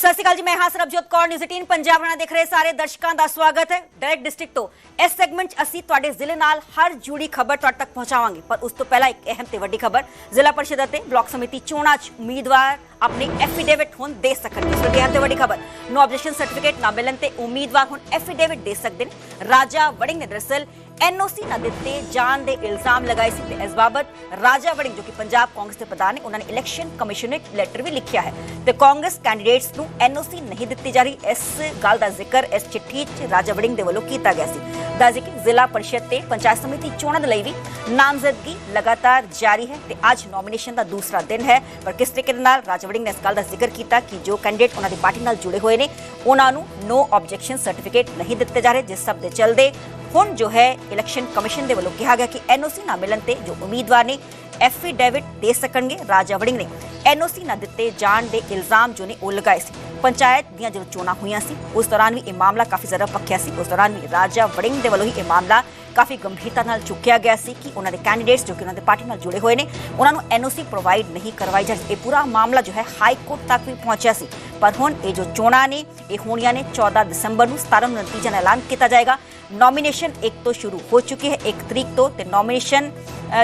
ਸਤਿ ਸ਼੍ਰੀ ਅਕਾਲ ਜੀ, ਮੈਂ ਹਾਂ ਸਰਬਜੋਤ ਕੌਰ ਨਿਊਜ਼ 18 ਪੰਜਾਬ ਨਾਲ ਦੇਖ ਰਹੇ ਸਾਰੇ ਦਰਸ਼ਕਾਂ ਦਾ ਸਵਾਗਤ ਹੈ। ਡਾਇਰੈਕਟ ਡਿਸਟ੍ਰਿਕਟ ਤੋਂ ਇਸ ਸੈਗਮੈਂਟ 'ਚ ਅਸੀਂ ਤੁਹਾਡੇ ਜ਼ਿਲ੍ਹੇ ਨਾਲ ਹਰ ਜੁੜੀ ਖਬਰ ਤੁਹਾਡੇ ਤੱਕ ਪਹੁੰਚਾਵਾਂਗੇ। ਪਰ ਉਸ ਤੋਂ ਪਹਿਲਾਂ ਇੱਕ ਅਹਿਮ ਤੇ ਵੱਡੀ ਖਬਰ, ਜ਼ਿਲ੍ਹਾ ਪਰਿਸ਼ਦ ਅਤੇ ਬਲਾਕ ਸਮਿਤੀ ਚੋਣਾਂ 'ਚ ਉਮੀਦਵਾਰ ਆਪਣੀ ਐਫੀਡੇਵਿਟ ਹੁਣ ਦੇ ਸਕਣਗੇ। ਇਸ ਲਈ ਤੇ ਵੱਡੀ ਖਬਰ ਨੋ ਆਬਜੈਕਸ਼ਨ ਸਰਟੀਫਿਕੇਟ ਨਾ ਮਿਲਣ ਤੇ ਉਮੀਦਵਾਰ ਹੁਣ ਐਫੀਡੇਵਿਟ ਦੇ ਸਕਦੇ ਨੇ। ਰਾਜਾ ਵੜਿੰਗ ਨੇ ਦਰਅਸਲ ਐਨਓਸੀ ਨਾ ਦਿੱਤੇ ਜਾਣ ਦੇ ਇਲਜ਼ਾਮ ਲਗਾਏ ਸੀ ਤੇ ਇਸ ਬਾਬਤ ਰਾਜਾ ਵੜਿੰਗ, ਜੋ ਕਿ ਪੰਜਾਬ ਕਾਂਗਰਸ ਦੇ ਪ੍ਰਧਾਨ ਨੇ, ਉਹਨਾਂ ਨੇ ਇਲੈਕਸ਼ਨ ਕਮਿਸ਼ਨ ਨੂੰ ਲੈਟਰ ਵੀ ਲਿਖਿਆ ਹੈ। ਤੇ ਕਾਂਗਰਸ ਕੈਂਡੀਡੇਟਸ ਨੂੰ ਐਨਓਸੀ ਨਹੀਂ ਦਿੱਤੀ ਜਾ ਰਹੀ। ਇਸ ਗੱਲ ਦਾ ਜ਼ਿਕਰ ਇਸ ਚਿੱਠੀ 'ਚ ਰਾਜਾ ਵੜਿੰਗ ਦੇ ਵੱਲੋਂ ਕੀਤਾ ਗਿਆ ਸੀ। ਦਾ ਜ਼ਿਕਰ ਜ਼ਿਲ੍ਹਾ ਪਰਿਸ਼ਦ ਤੇ ਪੰਚਾਇਤ ਸਮਿਤੀ ਚੋਣਾਂ ਦੇ ਲਈ ਵੀ ਨਾਮਜ਼ਦਗੀ ਲਗਾਤਾਰ ਜਾਰੀ ਹੈ ਤੇ ਅੱਜ ਨੋਮੀਨੇਸ਼ਨ ਦਾ ਦੂਸਰਾ ਦਿਨ ਹੈ। ਪਰ ਕਿਸ ਤਰੀਕੇ ਦੇ ਨਾਲ ਰਾਜਾ ਵੜਿੰਗ ਨੇ ਇਸ ਗੱਲ ਦਾ ਜ਼ਿਕਰ ਕੀਤਾ ਕਿ ਜੋ ਕੈਂਡੀਡੇਟ ਉਹਨਾਂ ਦੀ ਪਾਰਟੀ ਨਾਲ ਜੁੜੇ ਹੋਏ ਨੇ, ਉਹਨਾਂ ਨੂੰ ਨੋ ਆਬਜੈਕਸ਼ਨ ਸਰਟੀਫਿਕੇਟ ਨਹੀਂ ਦਿੱਤੇ ਜਾ ਰਹੇ, ਜਿਸ ਸਭ ਦੇ ਚਲਦੇ ਹੁਣ ਜੋ ਹੈ ਇਲੈਕਸ਼ਨ ਕਮਿਸ਼ਨ ਦੇ ਵੱਲੋਂ ਕਿਹਾ ਗਿਆ ਕਿ ਐਨਓਸੀ ਨਾ ਮਿਲਣ ਤੇ ਜੋ ਉਮੀਦਵਾਰ ਨੇ ਐਫੀਡੇਵਿਟ ਦੇ ਸਕਣਗੇ, ਰਾਜਾ ਵੜਿੰਗ ਨੇ। ਐਨਓਸੀ ਨਾ ਦਿੱਤੇ ਜਾਣ ਦੇ ਇਲਜ਼ਾਮ ਜੋ ਨੇ ਉਹ ਲਗਾਏ ਸੀ। ਪੰਚਾਇਤ ਦੀਆਂ ਜਦੋਂ ਚੋਣਾਂ ਹੋਈਆਂ ਸੀ, ਉਸ ਦੌਰਾਨ ਵੀ ਇਹ ਮਾਮਲਾ ਕਾਫੀ ਜ਼ਿਆਦਾ ਪੱਕਿਆ ਸੀ। ਉਸ ਦੌਰਾਨ ਵੀ ਰਾਜਾ ਵੜਿੰਗ ਦੇ ਵੱਲੋਂ ਹੀ ਇਹ ਮਾਮਲਾ ਕਾਫੀ ਗੰਭੀਰਤਾ ਨਾਲ ਚੁੱਕਿਆ ਗਿਆ ਸੀ ਕਿ ਉਹਨਾਂ ਦੇ ਕੈਂਡੀਡੇਟਸ ਜੋ ਕਿ ਉਹਨਾਂ ਦੇ ਪਾਰਟੀ ਨਾਲ ਜੁੜੇ ਹੋਏ ਨੇ, ਉਹਨਾਂ ਨੂੰ ਐਨਓਸੀ ਪ੍ਰੋਵਾਈਡ ਨਹੀਂ ਕਰਵਾਈ ਜਾ ਰਹੀ। ਇਹ ਪੂਰਾ ਮਾਮਲਾ ਜੋ ਹੈ ਹਾਈ ਕੋਰਟ ਤੱਕ ਵੀ ਪਹੁੰਚਿਆ ਸੀ। ਪਰ ਹੁਣ ਇਹ ਜੋ ਚੋਣਾਂ ਨੇ, ਇਹ ਹੋਣੀਆਂ ਨੇ 14 ਦਸੰਬਰ ਨੂੰ 17 ਨੂੰ ਨਤੀਜਾ ਦਾ ਐਲਾਨ ਕੀਤਾ ਜਾਏਗਾ। ਨੋਮੀਨੇਸ਼ਨ 1 ਤੋਂ ਸ਼ੁਰੂ ਹੋ ਚੁੱਕੀ ਹੈ 1 ਤਰੀਕ ਤੋਂ ਤੇ ਨੋਮੀਨੇਸ਼ਨ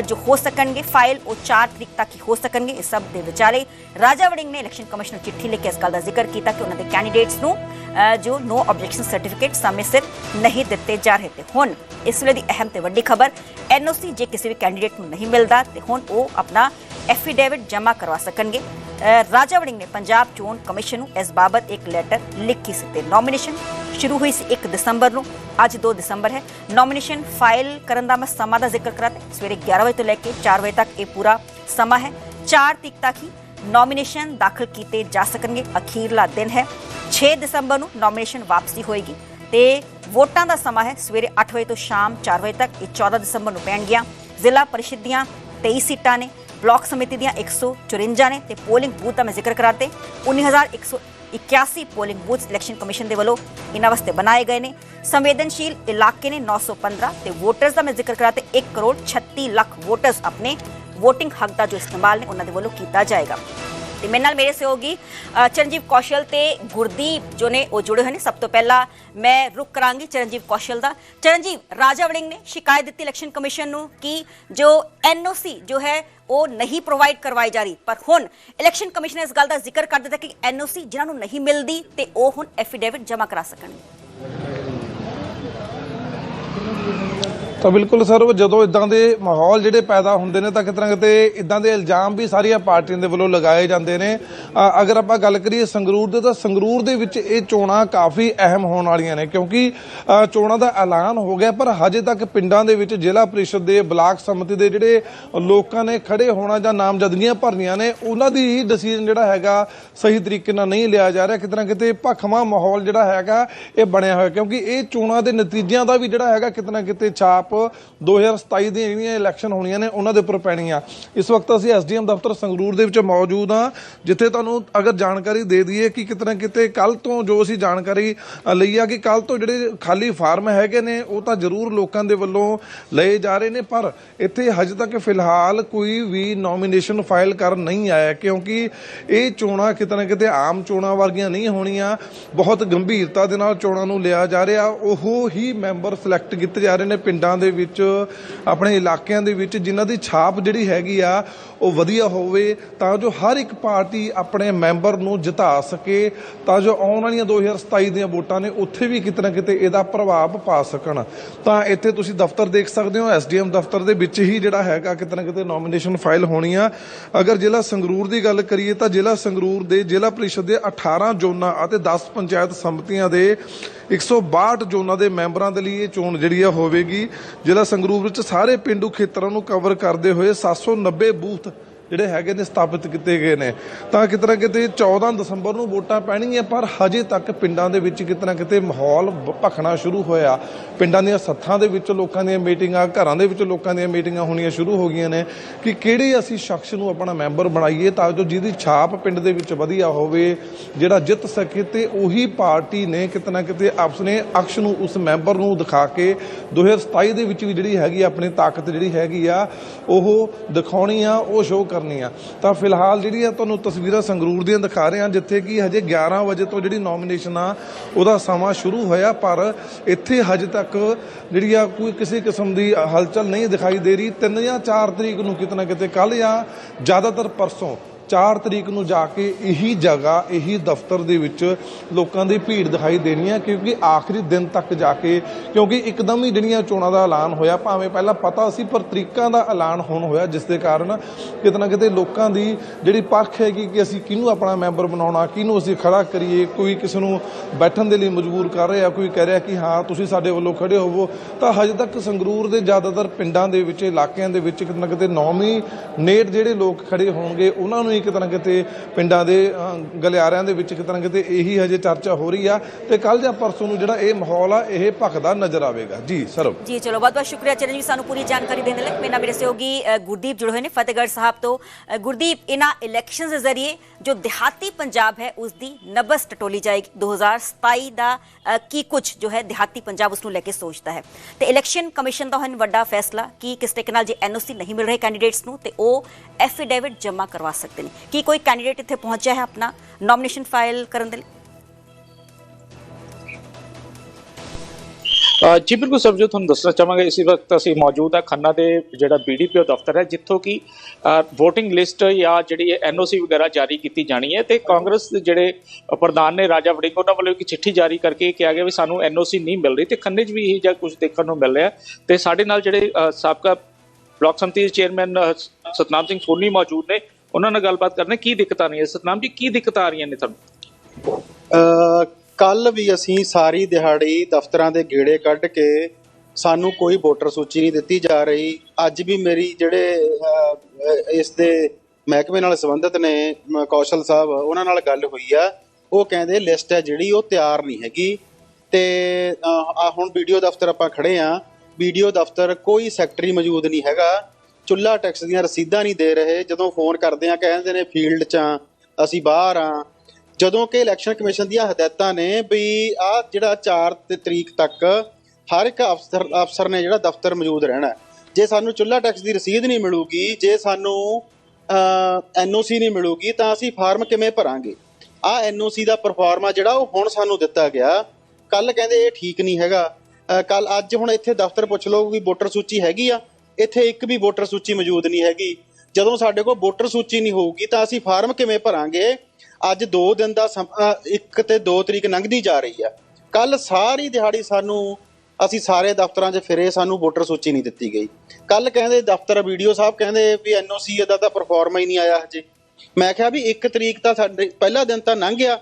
ਜੋ ਹੋ ਸਕਣਗੇ ਫਾਈਲ ਉਹ 4 ਤਰੀਕ ਤੱਕ ਹੀ ਹੋ ਸਕਣਗੇ ਇਸ ਸਭ ਦੇ ਵਿਚਾਲੇ ਰਾਜਾ ਵੜਿੰਗ ਨੇ ਇਲੈਕਸ਼ਨ ਕਮਿਸ਼ਨ ਨੂੰ ਚਿੱਠੀ ਲਿਖ ਕੇ ਇਸ ਗੱਲ ਦਾ ਜ਼ਿਕਰ ਕੀਤਾ ਕਿ ਉਹਨਾਂ ਦੇ ਕੈਂਡੀਡੇਟਸ ਨੂੰ ਜੋ ਨੋ ਆਬਜੈਕਸ਼ਨ ਸਰਟੀਫਿਕੇਟ ਸਮੇਂ ਸਿਰ ਨਹੀਂ ਦਿੱਤੇ ਜਾ ਰਹੇ ਤੇ ਹੁਣ ਇਸ ਵੇਲੇ ਦੀ ਅਹਿਮ ਤੇ ਵੱਡੀ ਖਬਰ ਐਨਓਸੀ ਜੇ ਕਿਸੇ ਵੀ ਕੈਂਡੀਡੇਟ ਨੂੰ ਨਹੀਂ ਮਿਲਦਾ ਤੇ ਹੁਣ ਉਹ ਆਪਣਾ ਐਫੀਡੇਵਿਟ ਜਮ੍ਹਾਂ ਕਰਵਾ ਸਕਣਗੇ ਰਾਜਾ ਵੜਿੰਗ ਨੇ ਪੰਜਾਬ ਚੋਣ ਕਮਿਸ਼ਨ ਨੂੰ ਇਸ ਬਾਬਤ ਇੱਕ ਲੈਟਰ ਲਿਖੀ ਸੀ ਤੇ ਨੋਮੀਨੇਸ਼ਨ ਸ਼ੁਰੂ ਹੋਈ ਸੀ 1 ਦਸੰਬਰ ਨੂੰ, ਅੱਜ 2 ਦਸੰਬਰ ਹੈ। ਨੋਮੀਨੇਸ਼ਨ ਫਾਈਲ ਕਰਨ ਦਾ ਮੈਂ ਸਮਾਂ ਦਾ ਜ਼ਿਕਰ ਕਰਾਂ ਤੇ ਸਵੇਰੇ 11 ਵਜੇ ਤੋਂ ਲੈ ਕੇ 4 ਵਜੇ ਤੱਕ ਇਹ ਪੂਰਾ ਸਮਾਂ ਹੈ। 4 ਤਰੀਕ ਤੱਕ ਹੀ ਨੋਮੀਨੇਸ਼ਨ ਦਾਖਲ ਕੀਤੇ ਜਾ ਸਕਣਗੇ। ਅਖੀਰਲਾ ਦਿਨ ਹੈ। 6 ਦਸੰਬਰ ਨੂੰ ਨੋਮੀਨੇਸ਼ਨ ਵਾਪਸੀ ਹੋਏਗੀ ਤੇ ਵੋਟਾਂ ਦਾ ਸਮਾਂ ਹੈ ਸਵੇਰੇ 8 ਵਜੇ ਤੋਂ ਸ਼ਾਮ 4 ਵਜੇ ਤੱਕ। ਇਹ 14 ਦਸੰਬਰ ਨੂੰ ਪੈਣਗੀਆਂ ਜ਼ਿਲ੍ਹਾ ਪਰਿਸ਼ਦ ਦੀਆਂ 23 ਸੀਟਾਂ ਨੇ, ਬਲਾਕ ਸਮਿਤੀ ਦੀਆਂ 154 ਨੇ ਤੇ ਪੋਲਿੰਗ ਬੂਥ ਦਾ ਮੈਂ ਜ਼ਿਕਰ ਕਰਾਤੇ 19181 ਪੋਲਿੰਗ ਬੂਥ ਇਲੈਕਸ਼ਨ ਕਮਿਸ਼ਨ ਦੇ ਵੱਲੋਂ ਇਹਨਾਂ ਵਾਸਤੇ ਬਣਾਏ ਗਏ ਨੇ ਸੰਵੇਦਨਸ਼ੀਲ ਇਲਾਕੇ ਨੇ 915 ਤੇ ਵੋਟਰਸ ਦਾ ਮੈਂ ਜ਼ਿਕਰ ਕਰਾਂ ਤੇ 1 ਕਰੋੜ 36 ਲੱਖ ਵੋਟਰਸ ਆਪਣੇ VOTING ਹੱਕ ਦਾ ਜੋ ਇਸਤੇਮਾਲ ਨੇ ਉਹਨਾਂ ਦੇ ਵੱਲੋਂ ਕੀਤਾ ਜਾਏਗਾ ਤੇ ਮੇਰੇ ਨਾਲ ਮੇਰੇ ਸਹਿਯੋਗੀ ਅ, ਚਰਨਜੀਵ ਕੌਸ਼ਲ ਤੇ ਗੁਰਦੀਪ ਜੋ ਨੇ ਉਹ ਜੁੜੇ ਹੋਏ ਨੇ। ਸਭ ਤੋਂ ਪਹਿਲਾਂ ਮੈਂ ਰੁਕ ਕਰਾਂਗੀ ਚਰਨਜੀਵ ਕੌਸ਼ਲ ਦਾ। ਚਰਨਜੀਵ ਰਾਜਾ ਵੜਿੰਗ ਨੇ ਸ਼ਿਕਾਇਤ ਦਿੱਤੀ ਇਲੈਕਸ਼ਨ ਕਮਿਸ਼ਨ ਨੂੰ ਕਿ ਜੋ ਐਨਓਸੀ ਜੋ ਹੈ ਉਹ ਨਹੀਂ ਪ੍ਰੋਵਾਈਡ ਕਰਵਾਈ ਜਾ ਰਹੀ। ਪਰ ਹੁਣ ਇਲੈਕਸ਼ਨ ਕਮਿਸ਼ਨ ਇਸ ਗੱਲ ਦਾ ਜ਼ਿਕਰ ਕਰ ਦਿੱਤਾ ਕਿ ਐਨਓਸੀ ਜਿਨ੍ਹਾਂ ਨੂੰ ਨਹੀਂ ਮਿਲਦੀ ਤੇ ਉਹ ਹੁਣ ਐਫੀਡੇਵਿਟ ਜਮ੍ਹਾਂ ਕਰਾ ਸਕਣਗੇ। ਤਾਂ ਬਿਲਕੁਲ ਸਰ ਜਦੋਂ ਇਦਾਂ ਦੇ ਮਾਹੌਲ ਜਿਹੜੇ ਪੈਦਾ ਹੁੰਦੇ ਨੇ ਤਾਂ ਕਿਤੇ ਨਾ ਕਿਤੇ ਇਦਾਂ ਦੇ ਇਲਜ਼ਾਮ ਵੀ ਸਾਰੀਆਂ ਪਾਰਟੀਆਂ ਦੇ ਵੱਲੋਂ ਲਗਾਏ ਜਾਂਦੇ ਨੇ। ਅਗਰ ਆਪਾਂ ਗੱਲ ਕਰੀਏ ਸੰਗਰੂਰ ਦੇ, ਤਾਂ ਸੰਗਰੂਰ ਦੇ ਵਿੱਚ ਇਹ ਚੋਣਾਂ ਕਾਫੀ ਅਹਿਮ ਹੋਣ ਵਾਲੀਆਂ ਨੇ ਕਿਉਂਕਿ ਚੋਣਾਂ ਦਾ ਐਲਾਨ ਹੋ ਗਿਆ, ਪਰ ਹਜੇ ਤੱਕ ਪਿੰਡਾਂ ਦੇ ਵਿੱਚ ਜ਼ਿਲ੍ਹਾ ਪ੍ਰੀਸ਼ਦ ਦੇ ਬਲਾਕ ਸਮਿਤੀ ਦੇ ਜਿਹੜੇ ਲੋਕਾਂ ਨੇ ਖੜੇ ਹੋਣਾ ਜਾਂ ਨਾਮਜ਼ਦਗੀਆਂ ਭਰਨੀਆਂ ਨੇ, ਉਹਨਾਂ ਦੀ ਹੀ ਡਿਸੀਜਨ ਜਿਹੜਾ ਹੈਗਾ ਸਹੀ ਤਰੀਕੇ ਨਾਲ ਨਹੀਂ ਲਿਆ ਜਾ ਰਿਹਾ। ਕਿਤੇ ਨਾ ਕਿਤੇ ਭਖਵਾ ਮਾਹੌਲ ਜਿਹੜਾ ਹੈਗਾ, ਇਹ ਬਣਿਆ ਹੋਇਆ ਕਿਉਂਕਿ ਇਹ ਚੋਣਾਂ ਦੇ ਨਤੀਜਿਆਂ ਦਾ ਵੀ ਜਿਹੜਾ ਹੈਗਾ ਕਿਤੇ ਨਾ ਕਿਤੇ ਛਾਪ 2027 ਦੀਆਂ ਜਿਹੜੀਆਂ ਇਲੈਕਸ਼ਨ ਹੋਣੀਆਂ ਨੇ, ਉਹਨਾਂ ਦੇ ਉੱਪਰ ਪੈਣੀ ਆ ਇਸ ਵਕਤ ਅਸੀਂ ਐਸਡੀਐਮ ਦਫ਼ਤਰ ਸੰਗਰੂਰ ਦੇ ਵਿੱਚ ਮੌਜੂਦ ਆ ਜਿੱਥੇ ਤੁਹਾਨੂੰ ਅਗਰ ਜਾਣਕਾਰੀ ਦੇ ਦਈਏ ਕਿ ਕਿਤੇ ਨਾ ਕਿਤੇ ਕੱਲ ਤੋਂ ਜੋ ਅਸੀਂ ਜਾਣਕਾਰੀ ਲਈ ਆ ਕਿ ਕੱਲ ਤੋਂ ਜਿਹੜੇ ਖਾਲੀ ਫਾਰਮ ਹੈਗੇ ਨੇ, ਉਹ ਤਾਂ ਜ਼ਰੂਰ ਲੋਕਾਂ ਦੇ ਵੱਲੋਂ ਲਏ ਜਾ ਰਹੇ ਨੇ, ਪਰ ਇੱਥੇ ਹਜੇ ਤੱਕ ਫਿਲਹਾਲ ਕੋਈ ਵੀ ਨੋਮੀਨੇਸ਼ਨ ਫਾਈਲ ਕਰਨ ਨਹੀਂ ਆਇਆ, ਕਿਉਂਕਿ ਇਹ ਚੋਣਾਂ ਕਿਤੇ ਨਾ ਕਿਤੇ ਆਮ ਚੋਣਾਂ ਵਰਗੀਆਂ ਨਹੀਂ ਹੋਣੀਆਂ। ਬਹੁਤ ਗੰਭੀਰਤਾ ਦੇ ਨਾਲ ਚੋਣਾਂ ਨੂੰ ਲਿਆ ਜਾ ਰਿਹਾ। ਉਹ ਹੀ ਮੈਂਬਰ ਸਿਲੈਕਟ ਕੀਤੇ ਜਾ ਰਹੇ ਨੇ ਪਿੰਡਾਂ ਦੇ ਵਿੱਚ ਆਪਣੇ ਇਲਾਕਿਆਂ ਦੇ ਵਿੱਚ ਜਿਨ੍ਹਾਂ ਦੀ ਛਾਪ ਜਿਹੜੀ ਹੈਗੀ ਆ ਉਹ ਵਧੀਆ ਹੋਵੇ, ਤਾਂ ਜੋ ਹਰ ਇੱਕ ਪਾਰਟੀ ਆਪਣੇ ਮੈਂਬਰ ਨੂੰ ਜਿਤਾ ਸਕੇ, ਤਾਂ ਜੋ ਆਉਣ ਵਾਲੀਆਂ 2027 ਦੀਆਂ ਵੋਟਾਂ ਨੇ ਉੱਥੇ ਵੀ ਕਿਤੇ ਨਾ ਕਿਤੇ ਇਹਦਾ ਪ੍ਰਭਾਵ ਪਾ ਸਕਣ। ਤਾਂ ਇੱਥੇ ਤੁਸੀਂ ਦਫ਼ਤਰ ਦੇਖ ਸਕਦੇ ਹੋ, ਐਸਡੀਐਮ ਦਫ਼ਤਰ ਦੇ ਵਿੱਚ ਹੀ ਜਿਹੜਾ ਹੈਗਾ ਕਿਤੇ ਨਾ ਕਿਤੇ ਨੋਮੀਨੇਸ਼ਨ ਫਾਈਲ ਹੋਣੀ ਆ। ਅਗਰ ਜ਼ਿਲ੍ਹਾ ਸੰਗਰੂਰ ਦੀ ਗੱਲ ਕਰੀਏ ਤਾਂ ਜ਼ਿਲ੍ਹਾ ਸੰਗਰੂਰ ਦੇ ਜ਼ਿਲ੍ਹਾ ਪ੍ਰੀਸ਼ਦ ਦੇ 18 ਜ਼ੋਨਾਂ ਅਤੇ 10 ਪੰਚਾਇਤ ਸੰਮਤੀਆਂ ਦੇ 162 ਜ਼ੋਨਾਂ ਦੇ ਮੈਂਬਰਾਂ ਦੇ ਲਈ ਇਹ ਚੋਣ ਜਿਹੜੀ ਆ ਹੋਵੇਗੀ। ਜ਼ਿਲ੍ਹਾ ਸੰਗਰੂਰ ਵਿੱਚ ਸਾਰੇ ਪਿੰਡੂ ਖੇਤਰਾਂ ਨੂੰ ਕਵਰ ਕਰਦੇ ਹੋਏ 790 ਬੂਥ ਜਿਹੜੇ ਹੈਗੇ ਨੇ ਸਥਾਪਿਤ ਕੀਤੇ ਗਏ ਨੇ। ਤਾਂ ਕਿਤੇ ਨਾ ਕਿਤੇ 14 ਦਸੰਬਰ ਨੂੰ ਵੋਟਾਂ ਪੈਣਗੀਆਂ, ਪਰ ਹਜੇ ਤੱਕ ਪਿੰਡਾਂ ਦੇ ਵਿੱਚ ਕਿਤੇ ਨਾ ਕਿਤੇ ਮਾਹੌਲ ਭਖਣਾ ਸ਼ੁਰੂ ਹੋਇਆ। ਪਿੰਡਾਂ ਦੀਆਂ ਸੱਥਾਂ ਦੇ ਵਿੱਚ ਲੋਕਾਂ ਦੀਆਂ ਮੀਟਿੰਗਾਂ, ਘਰਾਂ ਦੇ ਵਿੱਚ ਲੋਕਾਂ ਦੀਆਂ ਮੀਟਿੰਗਾਂ ਹੋਣੀਆਂ ਸ਼ੁਰੂ ਹੋ ਗਈਆਂ ਨੇ। ਕਿ ਕਿਹੜੇ ਅਸੀਂ ਸ਼ਖਸ ਨੂੰ ਆਪਣਾ ਮੈਂਬਰ ਬਣਾਈਏ ਤਾਂ ਜੋ ਜਿਹਦੀ ਛਾਪ ਪਿੰਡ ਦੇ ਵਿੱਚ ਵਧੀਆ ਹੋਵੇ, ਜਿਹੜਾ ਜਿੱਤ ਸਕੇ ਤੇ ਉਹੀ ਪਾਰਟੀ ਨੇ ਕਿਤੇ ਨਾ ਕਿਤੇ ਆਪਣੇ ਅਕਸ਼ ਨੂੰ ਉਸ ਮੈਂਬਰ ਨੂੰ ਦਿਖਾ ਕੇ 2027 ਦੇ ਵਿੱਚ ਵੀ ਜਿਹੜੀ ਹੈਗੀ ਆਪਣੀ ਤਾਕਤ ਜਿਹੜੀ ਹੈਗੀ ਆ, ਉਹ ਦਿਖਾਉਣੀ ਆ, ਉਹ ਸ਼ੋਅ ਕਰਨੀ ਆ। ਤਾਂ ਫਿਲਹਾਲ ਜਿਹੜੀ ਆ ਤੁਹਾਨੂੰ ਤਸਵੀਰਾਂ ਸੰਗਰੂਰ ਦੀਆਂ ਦਿਖਾ ਰਹੇ ਹਾਂ, ਜਿੱਥੇ ਕਿ ਹਜੇ 11 ਵਜੇ ਤੋਂ ਜਿਹੜੀ ਨੋਮੀਨੇਸ਼ਨ ਆ, ਉਹਦਾ ਸਮਾਂ ਸ਼ੁਰੂ ਹੋਇਆ, ਪਰ ਇੱਥੇ ਹਜੇ ਤੱਕ ਜਿਹੜੀ ਆ ਕੋਈ ਕਿਸੇ ਕਿਸਮ ਦੀ ਹਲਚਲ ਨਹੀਂ ਦਿਖਾਈ ਦੇ ਰਹੀ। 3 ਜਾਂ 4 ਤਰੀਕ ਨੂੰ ਕਿਤੇ ਨਾ ਕਿਤੇ ਕੱਲ ਜਾਂ ਜ਼ਿਆਦਾਤਰ ਪਰਸੋਂ 4 ਤਰੀਕ ਨੂੰ ਜਾ ਕੇ ਇਹੀ ਜਗ੍ਹਾ, ਇਹੀ ਦਫ਼ਤਰ ਦੇ ਵਿੱਚ ਲੋਕਾਂ ਦੀ ਭੀੜ ਦਿਖਾਈ ਦੇਣੀ ਹੈ, ਕਿਉਂਕਿ ਆਖਰੀ ਦਿਨ ਤੱਕ ਜਾ ਕੇ, ਕਿਉਂਕਿ ਇੱਕਦਮ ਹੀ ਜਿਹੜੀਆਂ ਚੋਣਾਂ ਦਾ ਐਲਾਨ ਹੋਇਆ, ਭਾਵੇਂ ਪਹਿਲਾਂ ਪਤਾ ਸੀ, ਪਰ ਤਰੀਕਾਂ ਦਾ ਐਲਾਨ ਹੋਣ ਹੋਇਆ, ਜਿਸ ਦੇ ਕਾਰਨ ਕਿਤੇ ਨਾ ਕਿਤੇ ਲੋਕਾਂ ਦੀ ਜਿਹੜੀ ਪੱਖ ਹੈਗੀ ਕਿ ਅਸੀਂ ਕਿਹਨੂੰ ਆਪਣਾ ਮੈਂਬਰ ਬਣਾਉਣਾ, ਕਿਹਨੂੰ ਅਸੀਂ ਖੜਾ ਕਰੀਏ, ਕੋਈ ਕਿਸੇ ਨੂੰ ਬੈਠਣ ਦੇ ਲਈ ਮਜਬੂਰ ਕਰ ਰਿਹਾ, ਕੋਈ ਕਹਿ ਰਿਹਾ ਕਿ ਹਾਂ, ਤੁਸੀਂ ਸਾਡੇ ਵੱਲੋਂ ਖੜੇ ਹੋਵੋ, ਤਾਂ ਹਜੇ ਤੱਕ ਸੰਗਰੂਰ ਦੇ ਜ਼ਿਆਦਾਤਰ ਪਿੰਡਾਂ ਦੇ ਵਿੱਚ, ਇਲਾਕਿਆਂ ਦੇ ਵਿੱਚ ਕਿਤੇ ਨਾ ਕਿਤੇ ਨੌਵੀਂ ਨੇੜ ਜਿਹੜੇ ਲੋਕ ਖੜੇ ਹੋਣਗੇ, ਉਹਨਾਂ ਨੂੰ ਹੀ ਕਿਤੇ ਨਾ ਕਿਤੇ ਪਿੰਡਾਂ ਦੇ ਗਲਿਆਰਿਆਂ ਦੇ ਵਿੱਚ ਕਿਤੇ ਨਾ ਕਿਤੇ ਇਹੀ ਹਜੇ ਚਰਚਾ ਹੋ ਰਹੀ ਆ। ਤੇ ਕੱਲ ਜਾਂ ਪਰਸੋਂ ਨੂੰ ਜਿਹੜਾ ਇਹ ਮਾਹੌਲ ਆ, ਇਹ ਭਖਦਾ ਨਜ਼ਰ ਆਵੇਗਾ। ਜੀ, ਸਰਵ। ਜੀ, ਚਲੋ, ਬਹੁਤ ਬਹੁਤ ਸ਼ੁਕਰੀਆ ਚਰਨ ਜੀ ਸਾਨੂੰ ਪੂਰੀ ਜਾਣਕਾਰੀ ਦੇਣ ਲਈ। ਮੇਰੇ ਨਾਲ ਮੇਰੇ ਸਹਿਯੋਗੀ ਗੁਰਦੀਪ ਜੁੜੇ ਹੋਏ ਨੇ ਫਤਿਹਗੜ੍ਹ ਸਾਹਿਬ ਤੋਂ। ਗੁਰਦੀਪ, ਇਹਨਾਂ ਇਲੈਕਸ਼ਨਸ ਦੇ ਜ਼ਰੀਏ ਜੋ ਦਿਹਾਤੀ ਪੰਜਾਬ ਹੈ ਉਸ ਦੀ ਨਬਸ ਟਟੋਲੀ ਜਾਏਗੀ। 2027 ਦਾ ਕੀ ਕੁਝ ਜੋ ਹੈ, ਦਿਹਾਤੀ ਪੰਜਾਬ ਉਸ ਨੂੰ ਲੈ ਕੇ ਸੋਚਦਾ ਹੈ। ਤੇ ਇਲੈਕਸ਼ਨ ਕਮਿਸ਼ਨ ਦਾ ਹੁਣ ਵੱਡਾ ਫੈਸਲਾ। ਕਿ ਕਿਸ ਤਰੀਕੇ ਨਾਲ ਜੇ ਐਨਓਸੀ ਨਹੀਂ ਮਿਲ ਰਹੇ ਕੈਂਡੀਡੇਟਸ ਨੂੰ, ਤੇ ਉਹ ਐਫੀਡੇਵਿਟ ਜਮ੍ਹਾਂ ਕਰਵਾ ਸਕਦੇ ਨੇ ਕੀ ਕੋਈ ਕੈਂਡੀਡੇਟ ਇੱਥੇ ਪਹੁੰਚਿਆ ਹੈ ਆਪਣਾ? ਨੋਮੀਨੇਸ਼ਨ ਫਾਈਲ ਕਰਨ ਦੇ ਲਈ? ਜੀ, ਬਿਲਕੁਲ ਸਰ ਤੁਹਾਨੂੰ ਦੱਸਣਾ ਚਾਹਾਂਗੇ, ਇਸੇ ਵਕਤ ਅਸੀਂ ਮੌਜੂਦ ਹਾਂ ਖੰਨਾ ਦੇ ਜਿਹੜਾ ਬੀਡੀਪੀਓ ਦਫ਼ਤਰ ਹੈ, ਜਿੱਥੋਂ ਕਿ VOTING ਲਿਸਟ ਜਾਂ ਜਿਹੜੀ ਐਨਓਸੀ ਵਗੈਰਾ ਜਾਰੀ ਕੀਤੀ ਜਾਣੀ ਹੈ ਤੇ ਕਾਂਗਰਸ ਦੇ ਜਿਹੜੇ ਪ੍ਰਧਾਨ ਨੇ ਰਾਜਾ ਵੜਿੰਗ ਉਹਨਾਂ ਵੱਲੋਂ ਇੱਕ ਚਿੱਠੀ ਜਾਰੀ ਕਰਕੇ ਕਿਹਾ ਗਿਆ ਵੀ ਸਾਨੂੰ ਐਨਓਸੀ ਨਹੀਂ ਮਿਲ ਰਹੀ ਤੇ ਖੰਨੇ 'ਚ ਵੀ ਇਹੀ ਜਿਹਾ ਕੁਝ ਦੇਖਣ ਨੂੰ ਮਿਲ ਰਿਹਾ ਤੇ ਸਾਡੇ ਨਾਲ ਜਿਹੜੇ ਸਾਬਕਾ ਬਲਾਕ ਸੰਮਤੀ ਦੇ ਚੇਅਰਮੈਨ ਸਤਨਾਮ ਸਿੰਘ ਸੋਨੀ ਮੌਜੂਦ ਨੇ ਉਹਨਾਂ ਨਾਲ ਗੱਲਬਾਤ ਕਰਨੇ ਕੀ ਦਿੱਕਤਾਂ ਆ ਰਹੀਆਂ ਸਤਨਾਮ ਜੀ, ਕੀ ਦਿੱਕਤਾਂ ਆ ਰਹੀਆਂ ਨੇ ਤੁਹਾਨੂੰ? ਕੱਲ ਵੀ ਅਸੀਂ ਸਾਰੀ ਦਿਹਾੜੀ ਦਫ਼ਤਰਾਂ ਦੇ ਗੇੜੇ ਕੱਢ ਕੇ ਸਾਨੂੰ ਕੋਈ ਵੋਟਰ ਸੂਚੀ ਨਹੀਂ ਦਿੱਤੀ ਜਾ ਰਹੀ। ਅੱਜ ਵੀ ਮੇਰੀ ਜਿਹੜੇ ਇਸ ਦੇ ਮਹਿਕਮੇ ਨਾਲ ਸੰਬੰਧਿਤ ਨੇ ਕੌਸ਼ਲ ਸਾਹਿਬ, ਉਹਨਾਂ ਨਾਲ ਗੱਲ ਹੋਈ ਆ। ਉਹ ਕਹਿੰਦੇ ਲਿਸਟ ਹੈ ਜਿਹੜੀ ਉਹ ਤਿਆਰ ਨਹੀਂ ਹੈਗੀ। ਤੇ ਆ ਹੁਣ ਵੀਡੀਓ ਦਫ਼ਤਰ ਆਪਾਂ ਖੜੇ ਆ ਵੀਡੀਓ ਦਫ਼ਤਰ ਕੋਈ ਸੈਕਟਰੀ ਮੌਜੂਦ ਨਹੀਂ ਹੈਗਾ। ਚੁੱਲਾ ਟੈਕਸ ਦੀਆਂ ਰਸੀਦਾਂ ਨਹੀਂ ਦੇ ਰਹੇ, ਜਦੋਂ ਫੋਨ ਕਰਦੇ ਆ ਕਹਿੰਦੇ ਨੇ ਫੀਲਡ 'ਚ ਆ ਅਸੀਂ ਬਾਹਰ ਆ ਜਦੋਂ ਕਿ ਇਲੈਕਸ਼ਨ ਕਮਿਸ਼ਨ ਦੀਆਂ ਹਦਾਇਤਾਂ ਨੇ ਵੀ ਆ ਜਿਹੜਾ 4 ਤਰੀਕ ਤੱਕ ਹਰ ਇੱਕ ਅਫਸਰ ਅਫਸਰ ਨੇ ਜਿਹੜਾ ਦਫ਼ਤਰ ਮੌਜੂਦ ਰਹਿਣਾ ਜੇ ਸਾਨੂੰ ਚੁੱਲਾ ਟੈਕਸ ਦੀ ਰਸੀਦ ਨਹੀਂ ਮਿਲੂਗੀ, ਜੇ ਸਾਨੂੰ ਐਨਓਸੀ ਨਹੀਂ ਮਿਲੂਗੀ, ਤਾਂ ਅਸੀਂ ਫਾਰਮ ਕਿਵੇਂ ਭਰਾਂਗੇ? ਆ ਐਨਓਸੀ ਦਾ ਪਰਫਾਰਮਾ ਜਿਹੜਾ, ਉਹ ਹੁਣ ਸਾਨੂੰ ਦਿੱਤਾ ਗਿਆ। ਕੱਲ ਕਹਿੰਦੇ ਇਹ ਠੀਕ ਨਹੀਂ ਹੈਗਾ। ਕੱਲ ਅੱਜ ਹੁਣ ਇੱਥੇ ਦਫ਼ਤਰ ਪੁੱਛ ਲਓ ਵੀ ਵੋਟਰ ਸੂਚੀ ਹੈਗੀ ਆ? ਇੱਥੇ ਇੱਕ ਵੀ ਵੋਟਰ ਸੂਚੀ ਮੌਜੂਦ ਨਹੀਂ ਹੈਗੀ। ਜਦੋਂ ਸਾਡੇ ਕੋਲ ਵੋਟਰ ਸੂਚੀ ਨਹੀਂ ਹੋਊਗੀ ਤਾਂ ਅਸੀਂ ਫਾਰਮ ਕਿਵੇਂ ਭਰਾਂਗੇ? ਅੱਜ 2 ਦਿਨ ਦਾ ਸਮਾਂ 1 ਤੇ 2 ਤਰੀਕ ਲੰਘਦੀ ਜਾ ਰਹੀ ਆ। ਕੱਲ ਸਾਰੀ ਦਿਹਾੜੀ ਸਾਨੂੰ, ਅਸੀਂ ਸਾਰੇ ਦਫ਼ਤਰਾਂ 'ਚ ਫਿਰੇ, ਸਾਨੂੰ ਵੋਟਰ ਸੂਚੀ ਨਹੀਂ ਦਿੱਤੀ ਗਈ। ਕੱਲ ਕਹਿੰਦੇ ਦਫ਼ਤਰ ਵੀਡੀਓ ਸਾਹਿਬ ਕਹਿੰਦੇ ਵੀ ਐਨਓਸੀ ਦਾ ਤਾਂ ਪਰਫਾਰਮਾ ਹੀ ਨਹੀਂ ਆਇਆ ਹਜੇ। ਮੈਂ ਕਿਹਾ ਵੀ 1 ਤਰੀਕ ਤਾਂ ਸਾਡੇ, ਪਹਿਲਾ ਦਿਨ ਤਾਂ ਲੰਘ ਗਿਆ।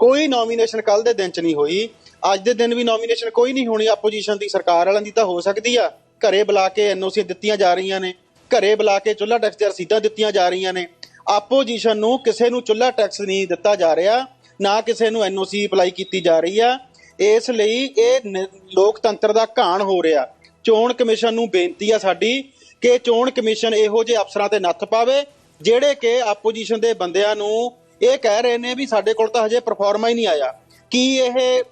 ਕੋਈ ਨੋਮੀਨੇਸ਼ਨ ਕੱਲ ਦੇ ਦਿਨ 'ਚ ਨਹੀਂ ਹੋਈ। ਅੱਜ ਦੇ ਦਿਨ ਵੀ ਨੋਮੀਨੇਸ਼ਨ ਕੋਈ ਨਹੀਂ ਹੋਣੀ। ਆਪੋਜੀਸ਼ਨ ਦੀ ਸਰਕਾਰ ਵਾਲਿਆਂ ਦੀ ਤਾਂ ਹੋ ਸਕਦੀ ਆ। ਘਰੇ ਬੁਲਾ ਕੇ ਐਨਓਸੀ ਦਿੱਤੀਆਂ ਜਾ ਰਹੀਆਂ ਨੇ, ਘਰੇ ਬੁਲਾ ਕੇ ਚੁੱਲ੍ਹਾ ਟੈਕਸ ਦੀਆਂ ਰਸੀਦਾਂ ਦਿੱਤੀਆਂ ਜਾ ਰਹੀਆਂ ਨੇ, ਆਪੋਜੀਸ਼ਨ ਨੂੰ ਕਿਸੇ ਨੂੰ ਚੁੱਲ੍ਹਾ ਟੈਕਸ ਨਹੀਂ ਦਿੱਤਾ ਜਾ ਰਿਹਾ, ਨਾ ਕਿਸੇ ਨੂੰ ਐਨਓਸੀ ਅਪਲਾਈ ਕੀਤੀ ਜਾ ਰਹੀ ਆ, ਇਸ ਲਈ ਇਹ ਨ- ਲੋਕਤੰਤਰ ਦਾ ਘਾਣ ਹੋ ਰਿਹਾ। ਚੋਣ ਕਮਿਸ਼ਨ ਨੂੰ ਬੇਨਤੀ ਆ ਸਾਡੀ ਕਿ ਚੋਣ ਕਮਿਸ਼ਨ ਇਹੋ ਜਿਹੇ ਅਫਸਰਾਂ ਤੇ ਨੱਥ ਪਾਵੇ, ਜਿਹੜੇ ਕਿ ਆਪੋਜੀਸ਼ਨ ਦੇ ਬੰਦਿਆਂ ਨੂੰ ਇਹ ਕਹਿ ਰਹੇ ਨੇ ਵੀ ਸਾਡੇ ਕੋਲ ਤਾਂ ਹਜੇ ਪਰਫਾਰਮਾ ਹੀ ਨਹੀਂ ਆਇਆ। ਕੀ ਇਹ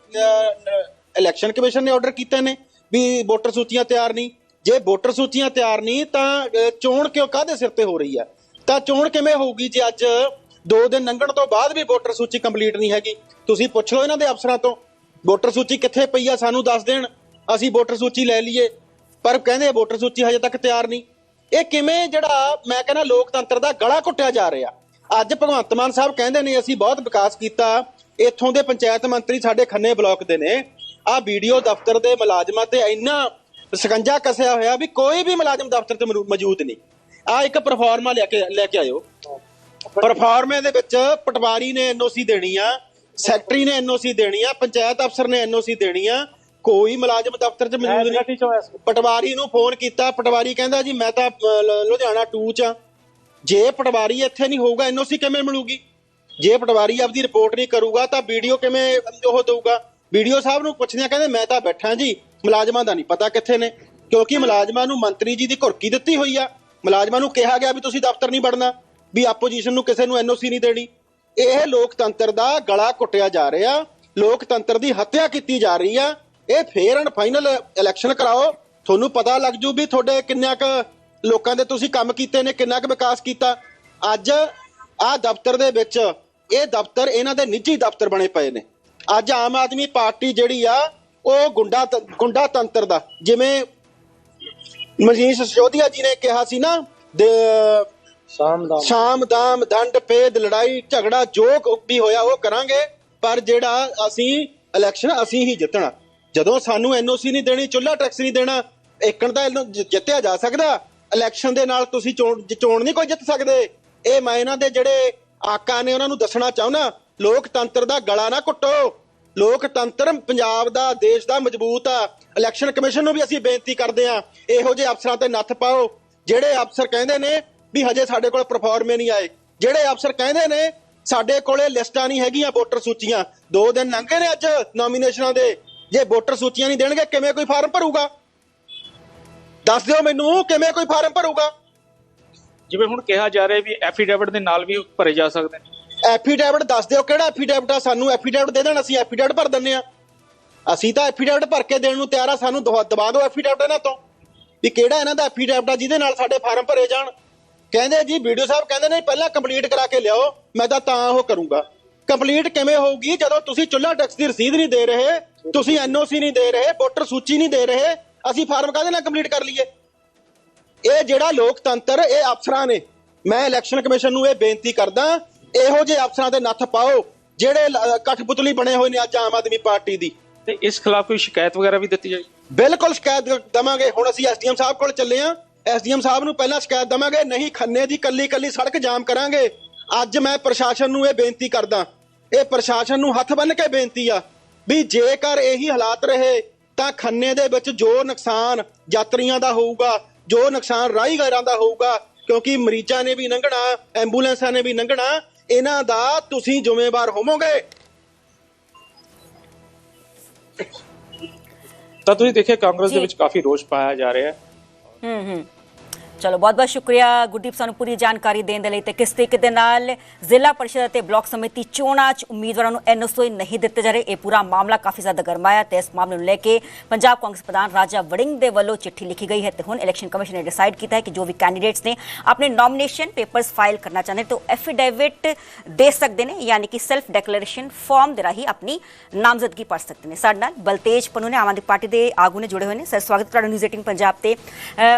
ਇਲੈਕਸ਼ਨ ਕਮਿਸ਼ਨ ਨੇ ਆਰਡਰ ਕੀਤੇ ਨੇ? ਵੀ ਵੋਟਰ ਸੂਚੀਆਂ ਤਿਆਰ ਨਹੀਂ। ਜੇ ਵੋਟਰ ਸੂਚੀਆਂ ਤਿਆਰ ਨਹੀਂ, ਤਾਂ ਚੋਣ ਕਿਉਂ ਕਾਹਦੇ ਸਿਰ ਤੇ ਹੋ ਰਹੀ ਹੈ? ਤਾਂ ਚੋਣ ਕਿਵੇਂ ਹੋਊਗੀ ਜੇ ਅੱਜ ਦੋ ਦਿਨ ਲੰਘਣ ਤੋਂ ਬਾਅਦ ਵੀ ਵੋਟਰ ਸੂਚੀ ਕੰਪਲੀਟ ਨਹੀਂ ਹੈਗੀ? ਤੁਸੀਂ ਪੁੱਛ ਲਓ ਇਹਨਾਂ ਦੇ ਅਫਸਰਾਂ ਤੋਂ। ਵੋਟਰ ਸੂਚੀ ਕਿੱਥੇ ਪਈ ਆ ਸਾਨੂੰ ਦੱਸ ਦੇਣ। ਅਸੀਂ ਵੋਟਰ ਸੂਚੀ ਲੈ ਲਈਏ। ਪਰ ਕਹਿੰਦੇ ਵੋਟਰ ਸੂਚੀ ਹਜੇ ਤੱਕ ਤਿਆਰ ਨਹੀਂ। ਇਹ ਕਿਵੇਂ ਜਿਹੜਾ, ਮੈਂ ਕਹਿੰਦਾ ਲੋਕਤੰਤਰ ਦਾ ਗਲਾ ਘੁੱਟਿਆ ਜਾ ਰਿਹਾ। ਅੱਜ ਭਗਵੰਤ ਮਾਨ ਸਾਹਿਬ ਕਹਿੰਦੇ ਨੇ, ਅਸੀਂ ਬਹੁਤ ਵਿਕਾਸ ਕੀਤਾ। ਇੱਥੋਂ ਦੇ ਪੰਚਾਇਤ ਮੰਤਰੀ ਸਾਡੇ ਖੰਨੇ ਬਲਾਕ ਦੇ ਨੇ। ਆ ਵੀਡੀਓ ਦਫ਼ਤਰ ਦੇ ਮੁਲਾਜ਼ਮਾਂ ਤੇ ਇੰਨਾ ਸਕੰਜਾ ਕਸਿਆ ਹੋਇਆ ਵੀ ਕੋਈ ਵੀ ਮੁਲਾਜ਼ਮ ਦਫ਼ਤਰ ਤੇ ਮਰੂ- ਮੌਜੂਦ ਨਹੀਂ। ਆ ਇੱਕ ਪਰਫਾਰਮਾ ਲੈ ਕੇ ਲੈ ਕੇ ਆਇਓ। ਪਰਫਾਰਮੇ ਦੇ ਵਿੱਚ ਪਟਵਾਰੀ ਨੇ ਐਨਓਸੀ ਦੇਣੀ ਆ ਸੈਕਟਰੀ ਨੇ ਐਨਓਸੀ ਦੇਣੀ ਆ ਪੰਚਾਇਤ ਅਫਸਰ ਨੇ ਐਨਓਸੀ ਦੇਣੀ ਆ ਕੋਈ ਮੁਲਾਜ਼ਮ ਦਫ਼ਤਰ 'ਚ ਮੌਜੂਦ ਨਹੀਂ। ਪਟਵਾਰੀ ਨੂੰ ਫੋਨ ਕੀਤਾ ਪਟਵਾਰੀ ਕਹਿੰਦਾ ਜੀ ਮੈਂ ਤਾਂ ਅਹ, ਲ- ਲੁਧਿਆਣਾ 2 ਚ ਆ। ਜੇ ਪਟਵਾਰੀ ਇੱਥੇ ਨਹੀਂ ਹੋਊਗਾ ਐਨਓਸੀ ਕਿਵੇਂ ਮਿਲੂਗੀ? ਜੇ ਪਟਵਾਰੀ ਆਪਦੀ ਰਿਪੋਰਟ ਨਹੀਂ ਕਰੂਗਾ ਤਾਂ ਵੀਡੀਓ ਕਿਵੇਂ ਉਹ ਦਊਗਾ? ਵੀਡੀਓ ਸਾਹਿਬ ਨੂੰ ਪੁੱਛਦੇ ਆ ਕਹਿੰਦੇ ਮੈਂ ਤਾਂ ਬੈਠਾ ਜੀ ਮੁਲਾਜ਼ਮਾਂ ਦਾ ਨਹੀਂ ਪਤਾ ਕਿੱਥੇ ਨੇ ਕਿਉਂਕਿ ਮੁਲਾਜ਼ਮਾਂ ਨੂੰ ਮੰਤਰੀ ਜੀ ਦੀ ਘੁਰਕੀ ਦਿੱਤੀ ਹੋਈ ਆ। ਮੁਲਾਜ਼ਮਾਂ ਨੂੰ ਕਿਹਾ ਗਿਆ ਵੀ ਤੁਸੀਂ ਦਫ਼ਤਰ ਨਹੀਂ ਵੜਨਾ ਵੀ ਆਪੋਜੀਸ਼ਨ ਨੂੰ ਕਿਸੇ ਨੂੰ ਐਨਓਸੀ ਨਹੀਂ ਦੇਣੀ। ਇਹ ਲੋਕਤੰਤਰ ਦਾ ਗਲਾ ਘੁੱਟਿਆ ਜਾ ਰਿਹਾ ਲੋਕਤੰਤਰ ਦੀ ਹੱਤਿਆ ਕੀਤੀ ਜਾ ਰਹੀ ਆ। ਇਹ ਫੇਅਰ ਐਂਡ ਫਾਈਨਲ ਇਲੈਕਸ਼ਨ ਕਰਾਓ। ਤੁਹਾਨੂੰ ਪਤਾ ਲੱਗ ਜੂ ਵੀ ਤੁਹਾਡੇ ਕਿੰਨਾ ਕੁ ਲੋਕਾਂ ਦੇ ਤੁਸੀਂ ਕੰਮ ਕੀਤੇ ਨੇ ਕਿੰਨਾ ਕੁ ਵਿਕਾਸ ਕੀਤਾ। ਅੱਜ ਆ ਦਫ਼ਤਰ ਦੇ ਵਿੱਚ ਇਹ ਦਫ਼ਤਰ ਇਹਨਾਂ ਦੇ ਨਿੱਜੀ ਦਫ਼ਤਰ ਬਣੇ ਪਏ ਨੇ। ਅੱਜ ਆਮ ਆਦਮੀ ਪਾਰਟੀ ਜਿਹੜੀ ਆ ਉਹ ਗੁੰਡਾ ਗੁੰਡਾ ਤੰਤਰ ਦਾ। ਜਿਵੇਂ ਮਜੀਸ਼ ਸਿਸੋਦੀਆ ਜੀ ਨੇ ਕਿਹਾ ਸੀ ਨਾ ਸ਼ਾਮ ਦਾਮ ਦੰਡ ਭੇਦ ਲੜਾਈ ਝਗੜਾ ਜੋ ਵੀ ਹੋਇਆ ਉਹ ਕਰਾਂਗੇ ਪਰ ਜਿਹੜਾ ਅਸੀਂ ਇਲੈਕਸ਼ਨ ਅਸੀਂ ਹੀ ਜਿੱਤਣਾ। ਜਦੋਂ ਸਾਨੂੰ ਐਨਓਸੀ ਨਹੀਂ ਦੇਣੀ ਚੁੱਲਾ ਟੈਕਸ ਨਹੀਂ ਦੇਣਾ ਏਕਣ ਦਾ ਇਹਨੂੰ ਜਿੱਤਿਆ ਜਾ ਸਕਦਾ। ਇਲੈਕਸ਼ਨ ਦੇ ਨਾਲ ਤੁਸੀਂ ਚੋਣ ਚੋਣ ਨਹੀਂ ਕੋਈ ਜਿੱਤ ਸਕਦੇ। ਇਹ ਮੈਂ ਇਹਨਾਂ ਦੇ ਜਿਹੜੇ ਆਕਾ ਨੇ ਉਹਨਾਂ ਨੂੰ ਦੱਸਣਾ ਚਾਹੁੰਦਾ ਲੋਕਤੰਤਰ ਦਾ ਗਲਾ ਨਾ ਘੁੱਟੋ। ਲੋਕਤੰਤਰ ਪੰਜਾਬ ਦਾ, ਦੇਸ਼ ਦਾ ਮਜ਼ਬੂਤ ਆ। ਇਲੈਕਸ਼ਨ ਕਮਿਸ਼ਨ ਨੂੰ ਵੀ ਅਸੀਂ ਬੇਨਤੀ ਕਰਦੇ ਆ ਇਹੋ ਜਿਹੇ ਅਫਸਰਾਂ ਤੇ ਨੱਥ ਪਾਓ, ਜਿਹੜੇ ਅਫਸਰ ਕਹਿੰਦੇ ਨੇ ਵੀ ਹਜੇ ਸਾਡੇ ਕੋਲ ਪਰਫਾਰਮੇ ਨਹੀਂ ਆਏ। ਜਿਹੜੇ ਅਫਸਰ ਕਹਿੰਦੇ ਨੇ, ਸਾਡੇ ਕੋਲੇ ਲਿਸਟਾਂ ਨਹੀਂ ਹੈਗੀਆਂ ਵੋਟਰ ਸੂਚੀਆਂ। ਦੋ ਦਿਨ ਲੰਘੇ ਨੇ ਅੱਜ ਨੋਮੀਨੇਸ਼ਨਾਂ ਦੇ। ਜੇ ਵੋਟਰ ਸੂਚੀਆਂ ਨਹੀਂ ਦੇਣਗੇ, ਕਿਵੇਂ ਕੋਈ ਫਾਰਮ ਭਰੂਗਾ? ਦੱਸ ਦਿਓ ਮੈਨੂੰ, ਕਿਵੇਂ ਕੋਈ ਫਾਰਮ ਭਰੂਗਾ? ਜਿਵੇਂ ਹੁਣ ਕਿਹਾ ਜਾ ਰਿਹਾ ਵੀ ਐਫੀਡੇਵਿਟ ਦੇ ਨਾਲ ਵੀ ਭਰੇ ਜਾ ਸਕਦੇ ਨੇ। ਐਫੀਡੈਵਿਟ ਦੱਸ ਦਿਓ ਕਿਹੜਾ ਐਫੀਡੈਵਿਟ ਆ? ਸਾਨੂੰ ਐਫੀਡੈਵਿਟ ਦੇ ਦੇਣ, ਅਸੀਂ ਐਫੀਡੈਵਿਟ ਭਰ ਦਿੰਨੇ ਆ ਅਸੀਂ ਤਾਂ ਐਫੀਡੈਵਿਟ ਭਰ ਕੇ ਦੇਣ ਨੂੰ ਤਿਆਰ ਆ, ਸਾਨੂੰ ਦਵਾ ਦਿਓ ਐਫੀਡੈਵਿਟ ਇਹਨਾਂ ਤੋਂ। ਵੀ ਕਿਹੜਾ ਇਹਨਾਂ ਦਾ ਐਫੀਡੈਵਿਟ ਆ, ਜਿਹਦੇ ਨਾਲ ਸਾਡੇ ਫਾਰਮ ਭਰੇ ਜਾਣ। ਕਹਿੰਦੇ ਜੀ, ਵੀਡੀਓ ਸਾਹਿਬ ਕਹਿੰਦੇ ਨੇ ਪਹਿਲਾਂ ਕੰਪਲੀਟ ਕਰਾ ਕੇ ਲਿਆਓ, ਮੈਂ ਤਾਂ ਤਾਂ ਉਹ ਕਰੂੰਗਾ। ਕੰਪਲੀਟ ਕਿਵੇਂ ਹੋਊਗੀ? ਜਦੋਂ ਤੁਸੀਂ ਚੁੱਲ੍ਹਾ ਟੈਕਸ ਦੀ ਰਸੀਦ ਨਹੀਂ ਦੇ ਰਹੇ, ਤੁਸੀਂ ਐਨਓਸੀ ਨਹੀਂ ਦੇ ਰਹੇ, ਵੋਟਰ ਸੂਚੀ ਨਹੀਂ ਦੇ ਰਹੇ, ਅਸੀਂ ਫਾਰਮ ਕਾਹਦੇ ਨਾਲ ਕੰਪਲੀਟ ਕਰ ਲਈਏ? ਇਹ ਜਿਹੜਾ ਲੋਕਤੰਤਰ, ਇਹ ਅਫਸਰਾਂ ਨੇ। ਮੈਂ ਇਲੈਕਸ਼ਨ ਕਮਿਸ਼ਨ ਨੂੰ ਇਹ ਬੇਨਤੀ ਕਰਦਾ ਇਹੋ ਜਿਹੇ ਅਫਸਰਾਂ ਦੇ ਨੱਥ ਪਾਓ ਜਿਹੜੇ ਕਠਪੁਤਲੀ ਬਣੇ ਹੋਏ ਨੇ ਅੱਜ ਆਮ ਆਦਮੀ ਪਾਰਟੀ ਦੀ। ਤੇ ਇਸ ਖਿਲਾਫ ਕੋਈ ਸ਼ਿਕਾਇਤ ਵਗੈਰਾ ਵੀ ਦਿੱਤੀ ਜਾਏ ਬਿਲਕੁਲ ਸ਼ਿਕਾਇਤ ਦਵਾਂਗੇ। ਹੁਣ ਅਸੀਂ ਐਸਡੀਐਮ ਸਾਹਿਬ ਕੋਲ ਚੱਲੇ ਆ। ਐਸਡੀਐਮ ਸਾਹਿਬ ਨੂੰ ਪਹਿਲਾਂ ਸ਼ਿਕਾਇਤ ਦਵਾਂਗੇ ਨਹੀਂ ਖੰਨੇ ਦੀ ਕੱਲੀ ਕੱਲੀ ਸੜਕ ਜਾਮ ਕਰਾਂਗੇ। ਅੱਜ ਮੈਂ ਪ੍ਰਸ਼ਾਸਨ ਨੂੰ ਇਹ ਬੇਨਤੀ ਕਰਦਾ। ਇਹ ਪ੍ਰਸ਼ਾਸਨ ਨੂੰ ਹੱਥ ਬੰਨ੍ਹ ਕੇ ਬੇਨਤੀ ਆ ਵੀ ਜੇਕਰ ਇਹੀ ਹਾਲਾਤ ਰਹੇ ਤਾਂ ਖੰਨੇ ਦੇ ਵਿੱਚ ਜੋ ਨੁਕਸਾਨ ਯਾਤਰੀਆਂ ਦਾ ਹੋਊਗਾ ਜੋ ਨੁਕਸਾਨ ਰਾਹਗੀਰਾਂ ਦਾ ਹੋਊਗਾ ਕਿਉਂਕਿ ਮਰੀਜ਼ਾਂ ਨੇ ਵੀ ਲੰਘਣਾ ਐਂਬੂਲੈਂਸਾਂ ਨੇ ਵੀ ਲੰਘਣਾ ਇਹਨਾਂ ਦਾ ਤੁਸੀਂ ਜ਼ਿੰਮੇਵਾਰ ਹੋਵੋਗੇ। ਤਾਂ ਤੁਸੀਂ ਦੇਖਿਆ ਕਾਂਗਰਸ ਦੇ। ਵਿੱਚ ਕਾਫੀ ਰੋਸ਼ ਪਾਇਆ ਜਾ ਰਿਹਾ ਹੈ। ਹੂੰ ਹੂੰ। ਚਲੋ, ਬਹੁਤ ਬਹੁਤ ਸ਼ੁਕਰੀਆ ਗੁਰਦੀਪ ਸਾਨੂੰ ਪੂਰੀ ਜਾਣਕਾਰੀ ਦੇਣ ਦੇ ਲਈ ਤੇ ਕਿਸ ਤਰੀਕੇ ਦੇ ਨਾਲ ਜ਼ਿਲ੍ਹਾ ਪਰਿਸ਼ਦ ਅਤੇ ਬਲਾਕ ਸਮਿਤੀ ਚੋਣਾਂ 'ਚ ਉਮੀਦਵਾਰਾਂ ਨੂੰ ਐਨਓਸੀ ਨਹੀਂ ਦਿੱਤੇ ਜਾ ਰਹੇ, ਇਹ ਪੂਰਾ ਮਾਮਲਾ ਕਾਫੀ ਜ਼ਿਆਦਾ ਗਰਮਾਇਆ ਤੇ ਇਸ ਮਾਮਲੇ ਨੂੰ ਲੈ ਕੇ ਪੰਜਾਬ ਕਾਂਗਰਸ ਪ੍ਰਧਾਨ ਰਾਜਾ ਵੜਿੰਗ ਦੇ ਵੱਲੋਂ ਚਿੱਠੀ ਲਿਖੀ ਗਈ ਹੈ ਤੇ ਹੁਣ ਇਲੈਕਸ਼ਨ ਕਮਿਸ਼ਨ ਨੇ ਡਿਸਾਈਡ ਕੀਤਾ ਹੈ ਕਿ ਜੋ ਵੀ ਕੈਂਡੀਡੇਟਸ ਨੇ ਆਪਣੇ ਨੋਮੀਨੇਸ਼ਨ ਪੇਪਰਸ ਫਾਈਲ ਕਰਨਾ ਚਾਹੁੰਦੇ ਨੇ, ਤਾਂ ਐਫੀਡੇਵਿਟ ਦੇ ਸਕਦੇ ਨੇ, ਯਾਨੀ ਕਿ ਸੈਲਫ ਡੈਕਲੇਰੇਸ਼ਨ ਫਾਰਮ ਦੇ ਰਾਹੀਂ ਆਪਣੀ ਨਾਮਜ਼ਦਗੀ ਭਰ ਸਕਦੇ ਨੇ। ਸਾਡੇ ਨਾਲ ਬਲਤੇਜ ਪਨੂ ਨੇ, ਆਮ ਆਦਮੀ ਪਾਰਟੀ ਦੇ ਆਗੂ ਨੇ ਜੁੜੇ ਹੋਏ ਨੇ। ਸਰ, ਸਵਾਗਤ ਤੁਹਾਡਾ ਨਿਊਜ਼ 18 ਪੰਜਾਬ ਤੇ।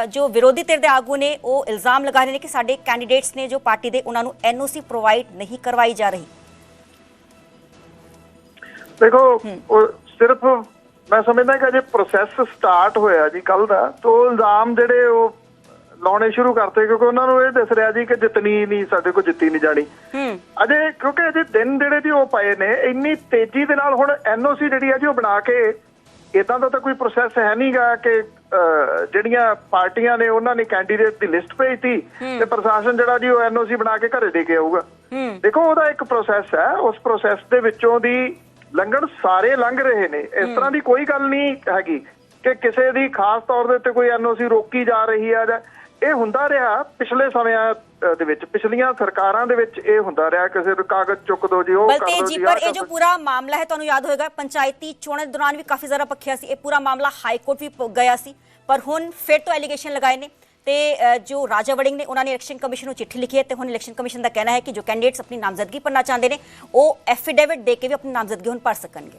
ਜੋ ਵਿਰੋਧੀ ਧਿਰ ਦੇ ਆਗੂ ਨੇ ਉਹ ਇਲਜ਼ਾਮ ਲਗਾ ਰਹੇ ਨੇ ਕਿ ਸਾਡੇ ਕੈਂਡੀਡੇਟਸ ਨੇ ਜੋ ਪਾਰਟੀ ਦੇ ਉਹਨਾਂ ਨੂੰ ਐਨਓਸੀ ਪ੍ਰੋਵਾਈਡ ਨਹੀਂ ਕਰਵਾਈ ਜਾ ਰਹੀ। ਦੇਖੋ ਉਹ ਸਿਰਫ ਮੈਂ ਸਮਝਦਾ ਕਿ ਅਜੇ ਪ੍ਰੋਸੈਸ ਸਟਾਰਟ ਹੋਇਆ ਜੀ ਕੱਲ ਦਾ ਤੋਂ ਇਲਜ਼ਾਮ ਜਿਹੜੇ ਉਹ ਲਾਉਣੇ ਸ਼ੁਰੂ ਕਰਤੇ ਕਿਉਂਕਿ ਉਹਨਾਂ ਨੂੰ ਇਹ ਦਿਸ ਰਿਹਾ ਜੀ ਕਿ ਜਿੱਤਣੀ ਨਹੀਂ ਸਾਡੇ ਕੋਲ ਜਿੱਤੀ ਨਹੀਂ ਜਾਣੀ। ਅਜੇ ਕਿਉਂਕਿ ਅਜੇ ਦਿਨ ਜਿਹੜੇ ਜੀ ਉਹ ਪਏ ਨੇ ਇੰਨੀ ਤੇਜ਼ੀ ਦੇ ਨਾਲ ਹੁਣ ਐਨਓਸੀ ਜਿਹੜੀ ਹੈ ਜੀ ਉਹ ਬਣਾ ਕੇ ਇਦਾਂ ਦਾ ਤਾਂ ਕੋਈ ਪ੍ਰੋਸੈਸ ਹੈ ਨਹੀਂਗਾ ਕਿ ਜਿਹੜੀਆਂ ਪਾਰਟੀਆਂ ਨੇ ਉਹਨਾਂ ਨੇ ਕੈਂਡੀਡੇਟ ਦੀ ਲਿਸਟ ਭੇਜਤੀ ਤੇ ਪ੍ਰਸ਼ਾਸਨ ਜਿਹੜਾ ਜੀ ਉਹ ਐਨਓਸੀ ਬਣਾ ਕੇ ਘਰੇ ਦੇ ਕੇ ਆਊਗਾ। ਦੇਖੋ ਉਹਦਾ ਇੱਕ ਪ੍ਰੋਸੈਸ ਹੈ ਉਸ ਪ੍ਰੋਸੈਸ ਦੇ ਵਿੱਚੋਂ ਦੀ ਲੰਘਣ ਸਾਰੇ ਲੰਘ ਰਹੇ ਨੇ। ਇਸ ਤਰ੍ਹਾਂ ਦੀ ਕੋਈ ਗੱਲ ਨਹੀਂ ਹੈਗੀ ਕਿ ਕਿਸੇ ਦੀ ਖਾਸ ਤੌਰ ਦੇ ਉੱਤੇ ਕੋਈ ਐਨਓਸੀ ਰੋਕੀ ਜਾ ਰਹੀ ਹੈ ਜਾਂ ਇਹ ਹੁੰਦਾ ਰਿਹਾ ਪਿਛਲੇ ਸਮਿਆਂ ਦੇ ਵਿੱਚ ਪਿਛਲੀਆਂ ਸਰਕਾਰਾਂ ਦੇ ਵਿੱਚ ਇਹ ਹੁੰਦਾ ਰਿਹਾ ਕਿਸੇ ਨੂੰ ਕਾਗਜ਼ ਚੁੱਕ ਦੋ ਜੀ ਉਹ ਕਰ ਦੋ ਜੀ ਜੀ ਪਰ ਇਹ ਜੋ। ਪੂਰਾ ਮਾਮਲਾ ਹੈ ਤੁਹਾਨੂੰ ਯਾਦ ਹੋਏਗਾ ਪੰਚਾਇਤੀ ਚੋਣਾਂ ਦੇ ਦੌਰਾਨ ਵੀ ਕਾਫੀ ਜ਼ਿਆਦਾ ਪੱਖਿਆ ਸੀ। ਇਹ ਪੂਰਾ ਮਾਮਲਾ ਹਾਈ ਕੋਰਟ ਵੀ ਗਿਆ ਸੀ। ਪਰ ਹੁਣ ਫਿਰ ਤੋਂ ਐਲੀਗੇਸ਼ਨ ਲਗਾਏ ਨੇ ਤੇ ਜੋ ਰਾਜਾ ਵੜਿੰਗ ਨੇ ਉਹਨਾਂ ਨੇ ਇਲੈਕਸ਼ਨ ਕਮਿਸ਼ਨ ਨੂੰ ਚਿੱਠੀ ਲਿਖੀ ਹੈ ਤੇ ਹੁਣ ਇਲੈਕਸ਼ਨ ਕਮਿਸ਼ਨ ਦਾ ਕਹਿਣਾ ਹੈ ਕਿ ਜੋ ਕੈਂਡੀਡੇਟਸ ਆਪਣੀ ਨਾਮਜ਼ਦਗੀ ਭਰਨਾ ਚਾਹੁੰਦੇ ਨੇ ਉਹ ਐਫੀਡੇਵਿਟ ਦੇ ਕੇ ਵੀ ਆਪਣੀ ਨਾਮਜ਼ਦਗੀ ਹੁਣ ਭਰ ਸਕਣਗੇ।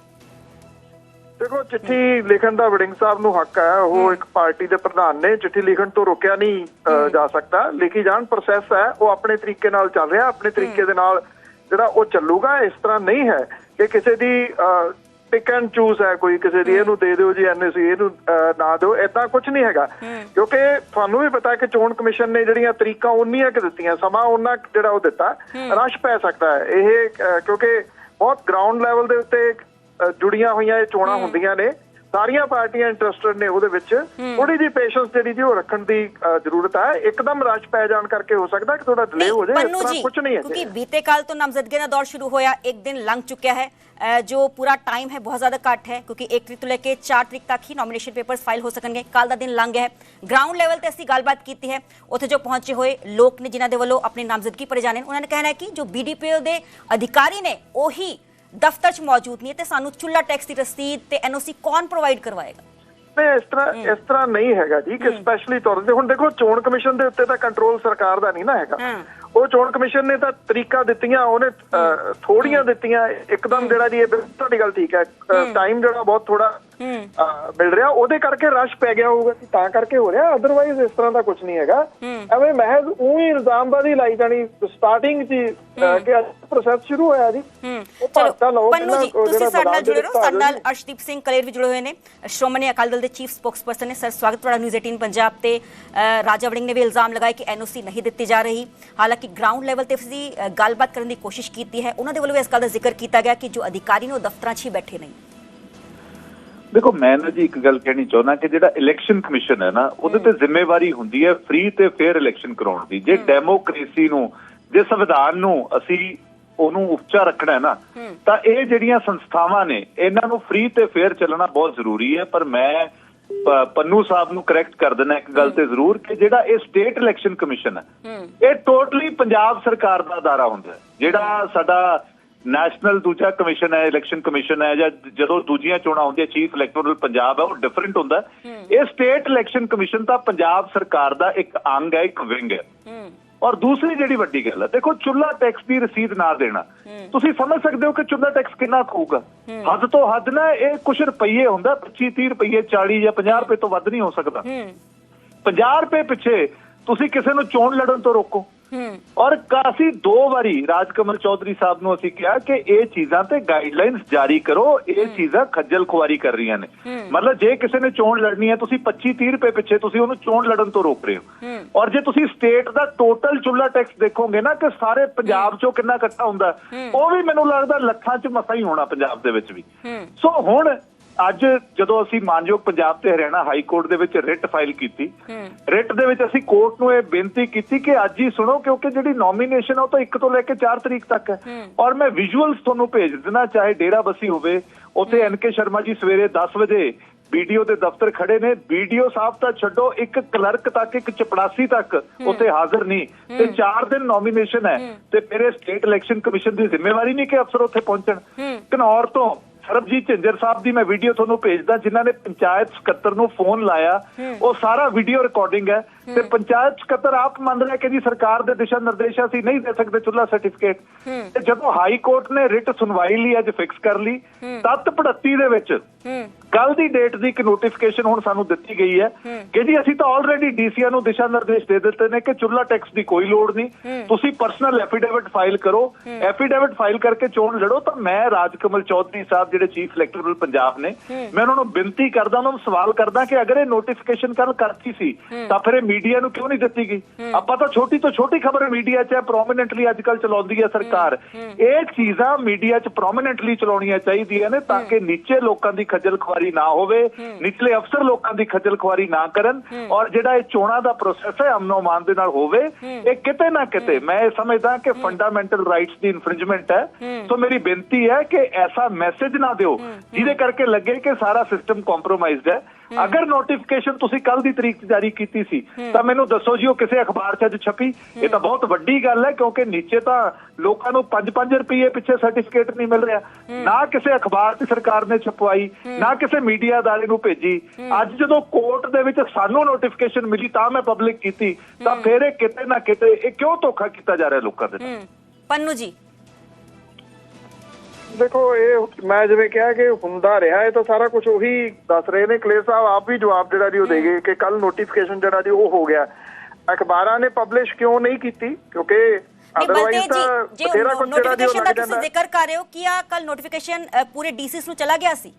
ਦੇਖੋ ਚਿੱਠੀ ਲਿਖਣ ਦਾ ਵੜਿੰਗ ਸਾਹਿਬ ਨੂੰ ਹੱਕ ਹੈ। ਉਹ ਇੱਕ ਪਾਰਟੀ ਦੇ ਪ੍ਰਧਾਨ ਨੇ ਚਿੱਠੀ ਲਿਖਣ ਤੋਂ ਰੋਕਿਆ ਨਹੀਂ ਜਾ ਸਕਦਾ। ਲਿਖੀ ਜਾਣ ਪ੍ਰੋਸੈਸ ਹੈ ਉਹ ਆਪਣੇ ਤਰੀਕੇ ਨਾਲ ਚੱਲ ਰਿਹਾ ਆਪਣੇ ਤਰੀਕੇ ਦੇ ਨਾਲ ਜਿਹੜਾ ਉਹ ਚੱਲੂਗਾ ਇਸ ਤਰ੍ਹਾਂ ਨਹੀਂ ਹੈ ਕਿ ਕਿਸੇ ਦੀ ਪਿਕ ਐਂਡ ਚੂਜ਼ ਹੈ ਕੋਈ ਕਿਸੇ ਦੀ ਇਹਨੂੰ ਦੇ ਦਿਓ ਜੀ ਐਨਐਸੀ ਇਹਨੂੰ ਨਾ ਦਿਓ ਇਦਾਂ ਕੁਝ ਨਹੀਂ ਹੈਗਾ। ਕਿਉਂਕਿ ਤੁਹਾਨੂੰ ਵੀ ਪਤਾ ਹੈ ਕਿ ਚੋਣ ਕਮਿਸ਼ਨ ਨੇ ਜਿਹੜੀਆਂ ਤਰੀਕਾਂ ਉਨੀਆਂ ਕਿ ਦਿੱਤੀਆਂ ਸਮਾਂ ਉਹਨਾਂ ਜਿਹੜਾ ਉਹ ਦਿੱਤਾ ਰਸ਼ ਪੈ ਸਕਦਾ ਹੈ। ਇਹ ਕਿਉਂਕਿ ਬਹੁਤ ਗਰਾਊਂਡ ਲੈਵਲ ਦੇ ਉੱਤੇ ਜੁੜੀਆਂ ਹੋਈਆਂ ਇਹ ਚੋਣਾਂ ਹੁੰਦੀਆਂ ਨੇ। ਸਾਰੀਆਂ ਪਾਰਟੀਆਂ ਇੰਟਰਸਟਡ ਨੇ ਉਹਦੇ ਵਿੱਚ। ਥੋੜੀ ਜਿਹੀ ਪੇਸ਼ੈਂਸ ਜਿਹੜੀ ਜੀ ਉਹ ਰੱਖਣ ਦੀ ਜ਼ਰੂਰਤ ਹੈ ਇੱਕਦਮ ਰਸ਼ ਪੈ ਜਾਣ ਕਰਕੇ ਹੋ ਸਕਦਾ ਕਿ ਥੋੜਾ ਡਿਲੇ ਹੋ ਜਾਏ ਇਸ ਤਰ੍ਹਾਂ ਜੀ ਕੁਝ ਨਹੀਂ ਹੈ। ਕਿਉਂਕਿ ਬੀਤੇ ਕੱਲ ਤੋਂ ਨਾਮਜ਼ਦਗੀ ਦਾ ਦੌਰ ਸ਼ੁਰੂ ਹੋਇਆ ਇੱਕ ਦਿਨ ਲੰਘ ਚੁੱਕਿਆ ਹੈ। ਜੋ ਪੂਰਾ ਟਾਈਮ ਹੈ ਬਹੁਤ ਜ਼ਿਆਦਾ ਘੱਟ ਹੈ ਕਿਉਂਕਿ 1 ਤਰੀਕ ਤੋਂ ਲੈ ਕੇ 4 ਤਰੀਕ ਤੱਕ ਹੀ ਨੋਮੀਨੇਸ਼ਨ ਪੇਪਰਸ ਫਾਈਲ ਹੋ ਸਕਣਗੇ। ਕੱਲ ਦਾ ਦਿਨ ਲੰਘ ਗਿਆ ਹੈ। ਗਰਾਊਂਡ ਲੈਵਲ ਤੇ ਅਸੀਂ ਗੱਲਬਾਤ ਕੀਤੀ ਹੈ। ਉੱਥੇ ਜੋ ਪਹੁੰਚੇ ਹੋਏ ਲੋਕ ਨੇ ਜਿਨ੍ਹਾਂ ਦੇ ਵੱਲੋਂ ਆਪਣੀ ਨਾਮਜ਼ਦਗੀ ਭਰੇ ਜਾਣੇ ਉਹਨਾਂ ਨੇ ਕਹਿਣਾ ਹੈ ਕਿ ਜੋ ਬੀਡੀਪੀਐਲ ਦੇ ਅਧਿਕਾਰੀ ਨੇ ਉਹੀ ਦਫ਼ਤਰ 'ਚ ਮੌਜੂਦ ਨਹੀਂ ਹੈ ਤੇ ਸਾਨੂੰ ਚੁੱਲਾ ਟੈਕਸ ਦੀ ਰਸੀਦ ਤੇ ਐਨਓਸੀ ਕੌਣ ਪ੍ਰੋਵਾਈਡ ਕਰਵਾਏਗਾ? ਨਹੀਂ ਇਸ ਤਰ੍ਹਾਂ ਇਸ ਤਰ੍ਹਾਂ ਨਹੀਂ ਹੈਗਾ ਜੀ ਕਿ ਸਪੈਸ਼ਲੀ ਤੌਰ ਤੇ ਹੁਣ ਦੇਖੋ ਚੋਣ ਕਮਿਸ਼ਨ ਦੇ ਉੱਤੇ ਤਾਂ ਕੰਟਰੋਲ ਸਰਕਾਰ ਦਾ ਨਹੀਂ ਨਾ ਹੈਗਾ। ਉਹ ਚੋਣ ਕਮਿਸ਼ਨ ਨੇ ਤਾਂ ਤਰੀਕਾ ਦਿੱਤੀਆਂ ਉਹਨੇ ਥੋੜੀਆਂ ਦਿੱਤੀਆਂ ਇੱਕਦਮ ਜਿਹੜਾ ਜੀ ਇਹ ਤੁਹਾਡੀ ਗੱਲ ਠੀਕ ਹੈ। ਟਾਈਮ ਜਿਹੜਾ ਬਹੁਤ ਥੋੜਾ ਮਿਲ ਰਿਹਾ। ਉਹਦੇ ਕਰਕੇ ਰਸ਼ ਪੈ ਗਿਆ ਹੋਊਗਾ ਕਿ ਤਾਂ ਕਰਕੇ ਹੋ ਰਿਹਾ। ਅਦਰਵਾਈਜ਼ ਇਸ ਤਰ੍ਹਾਂ ਦਾ ਕੁਝ ਨਹੀਂ ਹੈਗਾ। ਐਵੇਂ ਮਹਿਜ਼ ਉਹੀ ਇਲਜ਼ਾਮਬਾਜ਼ੀ ਲਾਈ ਜਾਣੀ। ਸਟਾਰਟਿੰਗ ਅਹ, ਕਿ ਪ੍ਰੋਸੈਸ ਸ਼ੁਰੂ ਹੋਇਆ ਜੀ। ਉਹ ਭਾਰਤਾ ਪੰਨੂ ਜੀ ਉਹ ਤੁਸੀਂ ਸਾਡੇ ਨਾਲ ਜੁੜੇ ਰਹੋ। ਸਾਡੇ ਨਾਲ ਜੀ। ਅਰਸ਼ਦੀਪ ਸਿੰਘ ਕਲੇਰ ਵੀ ਜੁੜੇ ਹੋਏ ਨੇ। ਸ਼੍ਰੋਮਣੀ ਅਕਾਲੀ ਦਲ ਦੇ ਚੀਫ ਸਪੋਕਸਪਰਸਨ ਨੇ। ਸਰ ਸਵਾਗਤ ਤੁਹਾਡਾ ਨਿਊਜ਼ 18 ਪੰਜਾਬ ਤੇ। ਰਾਜਾ ਵੜਿੰਗ ਨੇ ਵੀ ਇਲਜ਼ਾਮ ਲਗਾਇਆ ਕਿ ਐਨਓਸੀ ਨਹੀਂ ਦਿੱਤੀ ਜਾ ਰਹੀ। ਹਾਲਾਂਕਿ ਗਰਾਊਂਡ ਲੈਵਲ ਤੇ ਅਸੀਂ ਗੱਲਬਾਤ ਕਰਨ ਦੀ ਕੋਸ਼ਿਸ਼ ਕੀਤੀ ਹੈ। ਉਹਨਾਂ ਦੇ ਵੱਲੋਂ ਵੀ ਇਸ ਗੱਲ ਦਾ ਜ਼ਿਕਰ ਕੀਤਾ ਗਿਆ ਕਿ ਜੋ ਅਧਿਕਾਰੀ ਨੇ ਉਹ ਦਫ਼ਤਰਾਂ 'ਚ ਹੀ ਬੈਠੇ ਨਹੀਂ ਦੇਖੋ ਮੈਂ ਨਾ ਜੀ ਇੱਕ ਗੱਲ ਕਹਿਣੀ ਚਾਹੁੰਦਾ ਕਿ ਜਿਹੜਾ ਇਲੈਕਸ਼ਨ ਕਮਿਸ਼ਨ ਹੈ ਨਾ ਉਹਦੇ ਤੇ ਜ਼ਿੰਮੇਵਾਰੀ ਹੁੰਦੀ ਹੈ ਫ੍ਰੀ ਤੇ ਫੇਅਰ ਇਲੈਕਸ਼ਨ ਕਰਾਉਣ ਦੀ। ਜੇ ਡੈਮੋਕ੍ਰੇਸੀ ਨੂੰ ਜੇ ਸੰਵਿਧਾਨ ਨੂੰ ਅਸੀਂ ਉਹਨੂੰ ਉੱਚਾ ਰੱਖਣਾ ਹੈ ਨਾ ਤਾਂ ਇਹ ਜਿਹੜੀਆਂ ਸੰਸਥਾਵਾਂ ਨੇ ਇਹਨਾਂ ਨੂੰ ਫ੍ਰੀ ਤੇ ਫੇਅਰ ਚੱਲਣਾ ਬਹੁਤ ਜ਼ਰੂਰੀ ਹੈ। ਪਰ ਮੈਂ ਪੰਨੂ ਸਾਹਿਬ ਨੂੰ ਕਰੈਕਟ ਕਰ ਦੇਣਾ ਇੱਕ ਗੱਲ ਤੇ ਜ਼ਰੂਰ ਕਿ ਜਿਹੜਾ ਇਹ ਸਟੇਟ ਇਲੈਕਸ਼ਨ ਕਮਿਸ਼ਨ ਹੈ ਇਹ ਟੋਟਲੀ ਪੰਜਾਬ ਸਰਕਾਰ ਦਾ ਅਦਾਰਾ ਹੁੰਦਾ ਹੈ। ਜਿਹੜਾ ਸਾਡਾ ਨੈਸ਼ਨਲ ਦੂਜਾ ਕਮਿਸ਼ਨ ਹੈ ਇਲੈਕਸ਼ਨ ਕਮਿਸ਼ਨ ਹੈ ਜਾਂ ਜਦੋਂ ਦੂਜੀਆਂ ਚੋਣਾਂ ਹੁੰਦੀਆਂ ਚੀਫ ਇਲੈਕਟੋਰਲ ਪੰਜਾਬ ਹੈ ਉਹ ਡਿਫਰੈਂਟ ਹੁੰਦਾ। ਇਹ ਸਟੇਟ ਇਲੈਕਸ਼ਨ ਕਮਿਸ਼ਨ ਤਾਂ ਪੰਜਾਬ ਸਰਕਾਰ ਦਾ ਇੱਕ ਅੰਗ ਹੈ ਇੱਕ ਵਿੰਗ ਹੈ। ਔਰ ਦੂਸਰੀ ਜਿਹੜੀ ਵੱਡੀ ਗੱਲ ਹੈ ਦੇਖੋ ਚੁੱਲਾ ਟੈਕਸ ਦੀ ਰਸੀਦ ਨਾ ਦੇਣਾ। ਤੁਸੀਂ ਸਮਝ ਸਕਦੇ ਹੋ ਕਿ ਚੁੱਲਾ ਟੈਕਸ ਕਿੰਨਾ ਹੋਊਗਾ ਹੱਦ ਤੋਂ ਹੱਦ ਨਾ ਇਹ ਕੁਝ ਰੁਪਈਏ ਹੁੰਦਾ 25 30 ਰੁਪਈਏ 40 ਜਾਂ 50 ਰੁਪਏ ਤੋਂ ਵੱਧ ਨਹੀਂ ਹੋ ਸਕਦਾ। 50 ਰੁਪਏ ਪਿੱਛੇ ਤੁਸੀਂ ਕਿਸੇ ਨੂੰ ਚੋਣ ਲੜਨ ਤੋਂ ਰੋਕੋ। ਔਰ ਕਾਸੀ ਦੋ ਵਾਰੀ ਰਾਜਕਮਲ ਚੌਧਰੀ ਸਾਹਿਬ ਨੂੰ ਅਸੀਂ ਕਿਹਾ ਕਿ ਇਹ ਚੀਜ਼ਾਂ ਤੇ ਗਾਈਡਲਾਈਨਸ ਜਾਰੀ ਕਰੋ ਇਹ ਚੀਜ਼ਾਂ ਖੱਜਲ ਖੁਆਰੀ ਕਰ ਰਹੀਆਂ ਨੇ। ਮਤਲਬ ਜੇ ਕਿਸੇ ਨੇ ਚੋਣ ਲੜਨੀ ਹੈ ਤੁਸੀਂ 25 30 ਰੁਪਏ ਪਿੱਛੇ ਤੁਸੀਂ ਉਹਨੂੰ ਚੋਣ ਲੜਨ ਤੋਂ ਰੋਕ ਰਹੇ ਹੋ। ਔਰ ਜੇ ਤੁਸੀਂ ਸਟੇਟ ਦਾ ਟੋਟਲ ਚੁੱਲਾ ਟੈਕਸ ਦੇਖੋਗੇ ਨਾ ਕਿ ਸਾਰੇ ਪੰਜਾਬ ਚੋਂ ਕਿੰਨਾ ਇਕੱਠਾ ਹੁੰਦਾ ਉਹ ਵੀ ਮੈਨੂੰ ਲੱਗਦਾ ਲੱਖਾਂ ਚ ਮਸਾ ਹੀ ਹੋਣਾ ਪੰਜਾਬ ਦੇ ਵਿੱਚ ਵੀ। ਸੋ ਹੁਣ ਅੱਜ ਜਦੋਂ ਅਸੀਂ ਮਾਨਯੋਗ ਪੰਜਾਬ ਤੇ ਹਰਿਆਣਾ ਹਾਈ ਕੋਰਟ ਦੇ ਵਿੱਚ ਰਿਟ ਫਾਈਲ ਕੀਤੀ ਰਿਟ ਦੇ ਵਿੱਚ ਅਸੀਂ ਕੋਰਟ ਨੂੰ ਇਹ ਬੇਨਤੀ ਕੀਤੀ ਕਿ ਅੱਜ ਹੀ ਸੁਣੋ ਕਿਉਂਕਿ ਜਿਹੜੀ ਨੋਮੀਨੇਸ਼ਨ ਉਹ ਤਾਂ 1 ਤੋਂ ਲੈ ਕੇ 4 ਤਰੀਕ ਤੱਕ ਹੈ। ਔਰ ਮੈਂ ਵਿਜ਼ੂਅਲਸ ਤੁਹਾਨੂੰ ਭੇਜ ਦੇਣਾ ਚਾਹੇ ਡੇਰਾ ਬਸੀ ਹੋਵੇ ਉੱਥੇ ਐਨਕੇ ਸ਼ਰਮਾ ਜੀ ਸਵੇਰੇ 10 ਵਜੇ ਵੀਡੀਓ ਦੇ ਦਫ਼ਤਰ ਖੜੇ ਨੇ। ਵੀਡੀਓ ਸਾਹਿਬ ਤਾਂ ਛੱਡੋ ਇੱਕ ਕਲਰਕ ਤੱਕ ਇੱਕ ਚਪੜਾਸੀ ਤੱਕ ਉੱਥੇ ਹਾਜ਼ਰ ਨਹੀਂ। ਤੇ 4 ਦਿਨ ਨੋਮੀਨੇਸ਼ਨ ਹੈ ਤੇ ਮੇਰੇ ਸਟੇਟ ਇਲੈਕਸ਼ਨ ਕਮਿਸ਼ਨ ਦੀ ਜ਼ਿੰਮੇਵਾਰੀ ਨਹੀਂ ਕਿ ਅਫਸਰ ਉੱਥੇ ਪਹੁੰਚਣ। ਘਨੌਰ ਤੋਂ ਸਰਬਜੀਤ ਝਿੰਜਰ ਸਾਹਿਬ ਦੀ ਮੈਂ ਵੀਡੀਓ ਤੁਹਾਨੂੰ ਭੇਜਦਾ ਜਿਨ੍ਹਾਂ ਨੇ ਪੰਚਾਇਤ ਸਕੱਤਰ ਨੂੰ ਫੋਨ ਲਾਇਆ ਉਹ ਸਾਰਾ ਵੀਡੀਓ ਰਿਕਾਰਡਿੰਗ ਹੈ। ਤੇ ਪੰਚਾਇਤ ਸਕੱਤਰ ਆਪ ਮੰਨ ਰਿਹਾ ਕਿ ਜੀ ਸਰਕਾਰ ਦੇ ਦਿਸ਼ਾ ਨਿਰਦੇਸ਼ਾਂ ਅਸੀਂ ਨਹੀਂ ਦੇ ਸਕਦੇ ਚੁੱਲਾ ਸਰਟੀਫਿਕੇਟ ਤੇ ਜਦੋਂ ਹਾਈ ਕੋਰਟ ਨੇ ਰਿਟ ਸੁਣਵਾਈ ਲਈ ਅੱਜ ਫਿਕਸ ਕਰ ਲਈ ਤਤ 38 ਦੇ ਵਿੱਚ ਕੱਲ ਦੀ ਡੇਟ ਦੀ ਇੱਕ ਨੋਟੀਫਿਕੇਸ਼ਨ ਹੁਣ ਸਾਨੂੰ ਦਿੱਤੀ ਗਈ ਹੈ ਕਿ ਜੀ ਅਸੀਂ ਤਾਂ ਆਲਰੇਡੀ ਡੀਸੀਆਂ ਨੂੰ ਦਿਸ਼ਾ ਨਿਰਦੇਸ਼ ਦੇ ਦਿੱਤੇ ਨੇ ਕਿ ਚੁੱਲਾ ਟੈਕਸ ਦੀ ਕੋਈ ਲੋੜ ਨਹੀਂ। ਤੁਸੀਂ ਪਰਸਨਲ ਐਫੀਡੇਵਿਟ ਫਾਈਲ ਕਰੋ। ਐਫੀਡੇਵਿਟ ਫਾਈਲ ਕਰਕੇ ਚੋਣ ਲੜੋ ਤਾਂ ਮੈਂ ਰਾਜਕਮਲ ਚੌਧਰੀ ਸਾਹਿਬ ਜਿਹੜੇ ਚੀਫ ਇਲੈਕਟੋਰਲ ਪੰਜਾਬ ਨੇ ਮੈਂ ਉਹਨਾਂ ਨੂੰ ਬੇਨਤੀ ਕਰਦਾ ਉਹਨਾਂ ਨੂੰ ਸਵਾਲ ਕਰਦਾ ਕਿ ਅਗਰ ਇਹ ਨੋਟੀਫਿਕੇਸ਼ਨ ਕੱਲ ਕਰਤੀ ਸੀ ਤਾਂ ਫਿਰ ਇਹ ਮੀਡੀਆ ਨੂੰ ਕਿਉਂ ਨਹੀਂ ਦਿੱਤੀ ਗਈ? ਆਪਾਂ ਤਾਂ ਛੋਟੀ ਤੋਂ ਛੋਟੀ ਖਬਰ ਮੀਡੀਆ 'ਚ ਪ੍ਰੋਮਿਨੈਂਟਲੀ ਅੱਜ ਕੱਲ ਚਲਾਉਂਦੀ ਹੈ ਸਰਕਾਰ। ਇਹ ਚੀਜ਼ਾਂ ਮੀਡੀਆ 'ਚ ਪ੍ਰੋਮਿਨੈਂਟਲੀ ਚਲਾਉਣੀਆਂ ਚਾਹੀਦੀਆਂ ਨੇ ਤਾਂ ਕਿ ਨੀਚੇ ਲੋਕਾਂ ਦੀ ਖੱਜਲ ਖੁਆਰੀ ਨਾ ਹੋਵੇ ਨਿਚਲੇ ਅਫਸਰ ਲੋਕਾਂ ਦੀ ਖੱਜਲ ਖੁਆਰੀ ਨਾ ਕਰਨ ਔਰ ਜਿਹੜਾ ਇਹ ਚੋਣਾਂ ਦਾ ਪ੍ਰੋਸੈਸ ਹੈ ਅਮਨੋ ਮਾਨ ਦੇ ਨਾਲ ਹੋਵੇ ਇਹ ਕਿਤੇ ਨਾ ਕਿਤੇ ਮੈਂ ਇਹ ਸਮਝਦਾ ਕਿ ਫੰਡਾਮੈਂਟਲ ਰਾਈਟਸ ਦੀ ਇਨਫ੍ਰਿੰਜਮੈਂਟ ਹੈ। ਸੋ ਮੇਰੀ ਬੇਨਤੀ ਹੈ ਕਿ ਐਸਾ ਮੈਸੇਜ ਨਾ ਦਿਓ ਜਿਹਦੇ ਕਰਕੇ ਲੱਗੇ ਕਿ ਸਾਰਾ ਸਿਸਟਮ ਕੰਪਰੋਮਾਈਜ਼ਡ ਹੈ। ਅਗਰ ਨੋਟੀਫਿਕੇਸ਼ਨ ਤੁਸੀਂ ਕੱਲ ਦੀ ਤਰੀਕ ਜਾਰੀ ਕੀਤੀ ਸੀ ਤਾਂ ਮੈਨੂੰ ਦੱਸੋ ਜੀ ਉਹ ਕਿਸੇ ਅਖਬਾਰ 'ਚ ਅੱਜ ਛਪੀ? ਇਹ ਤਾਂ ਬਹੁਤ ਵੱਡੀ ਗੱਲ ਹੈ ਕਿਉਂਕਿ ਨੀਚੇ ਤਾਂ ਲੋਕਾਂ ਨੂੰ 5-5 ਰੁਪਏ ਪਿੱਛੇ ਸਰਟੀਫਿਕੇਟ ਨਹੀਂ ਮਿਲ ਰਿਹਾ। ਨਾ ਕਿਸੇ ਅਖਬਾਰ 'ਚ ਸਰਕਾਰ ਨੇ ਛਪਵਾਈ ਨਾ ਕਿਸੇ ਮੀਡੀਆ ਅਦਾਰੇ ਨੂੰ ਭੇਜੀ। ਅੱਜ ਜਦੋਂ ਕੋਰਟ ਦੇ ਵਿੱਚ ਸਾਨੂੰ ਨੋਟੀਫਿਕੇਸ਼ਨ ਮਿਲੀ ਤਾਂ ਮੈਂ ਪਬਲਿਕ ਕੀਤੀ ਤਾਂ ਫਿਰ ਇਹ ਕਿਤੇ ਨਾ ਕਿਤੇ ਇਹ ਕਿਉਂ ਧੋਖਾ ਕੀਤਾ ਜਾ ਰਿਹਾ ਲੋਕਾਂ ਦੇ ਨਾਲ? ਪੰਨੂ ਜੀ ਦੇਖੋ ਇਹ ਮੈਂ ਜਿਵੇਂ ਕਿਹਾ ਕਿ ਹੁੰਦਾ ਰਿਹਾ ਇਹ ਤਾਂ ਸਾਰਾ ਕੁਝ ਉਹੀ ਦੱਸ ਰਹੇ ਨੇ। ਕਲੇਰ ਸਾਹਿਬ ਆਪ ਵੀ ਜਵਾਬ ਜਿਹੜਾ ਜੀ ਉਹ ਦੇਗੇ ਕਿ ਕੱਲ ਨੋਟੀਫਿਕੇਸ਼ਨ ਜਿਹੜਾ ਜੀ ਉਹ ਹੋ ਗਿਆ। ਅਖਬਾਰਾਂ ਨੇ ਪਬਲਿਸ਼ ਕਿਉਂ ਨਹੀਂ ਕੀਤੀ? ਕਿਉਂਕਿ ਅਦਰਵਾਈਜ਼ ਤਾਂ ਜੇ ਕੁਝ ਜਿਹੜਾ ਜੀ ਉਹ ਲੱਗ ਤੁਸੀਂ ਜਾਂਦਾ। ਜ਼ਿਕਰ ਕਰ ਰਹੇ ਹੋ ਕਿ ਆ ਕੱਲ ਨੋਟੀਫਿਕੇਸ਼ਨ ਪੂਰੇ ਡੀਸੀਸ ਨੂੰ ਚਲਾ ਗਿਆ ਸੀ?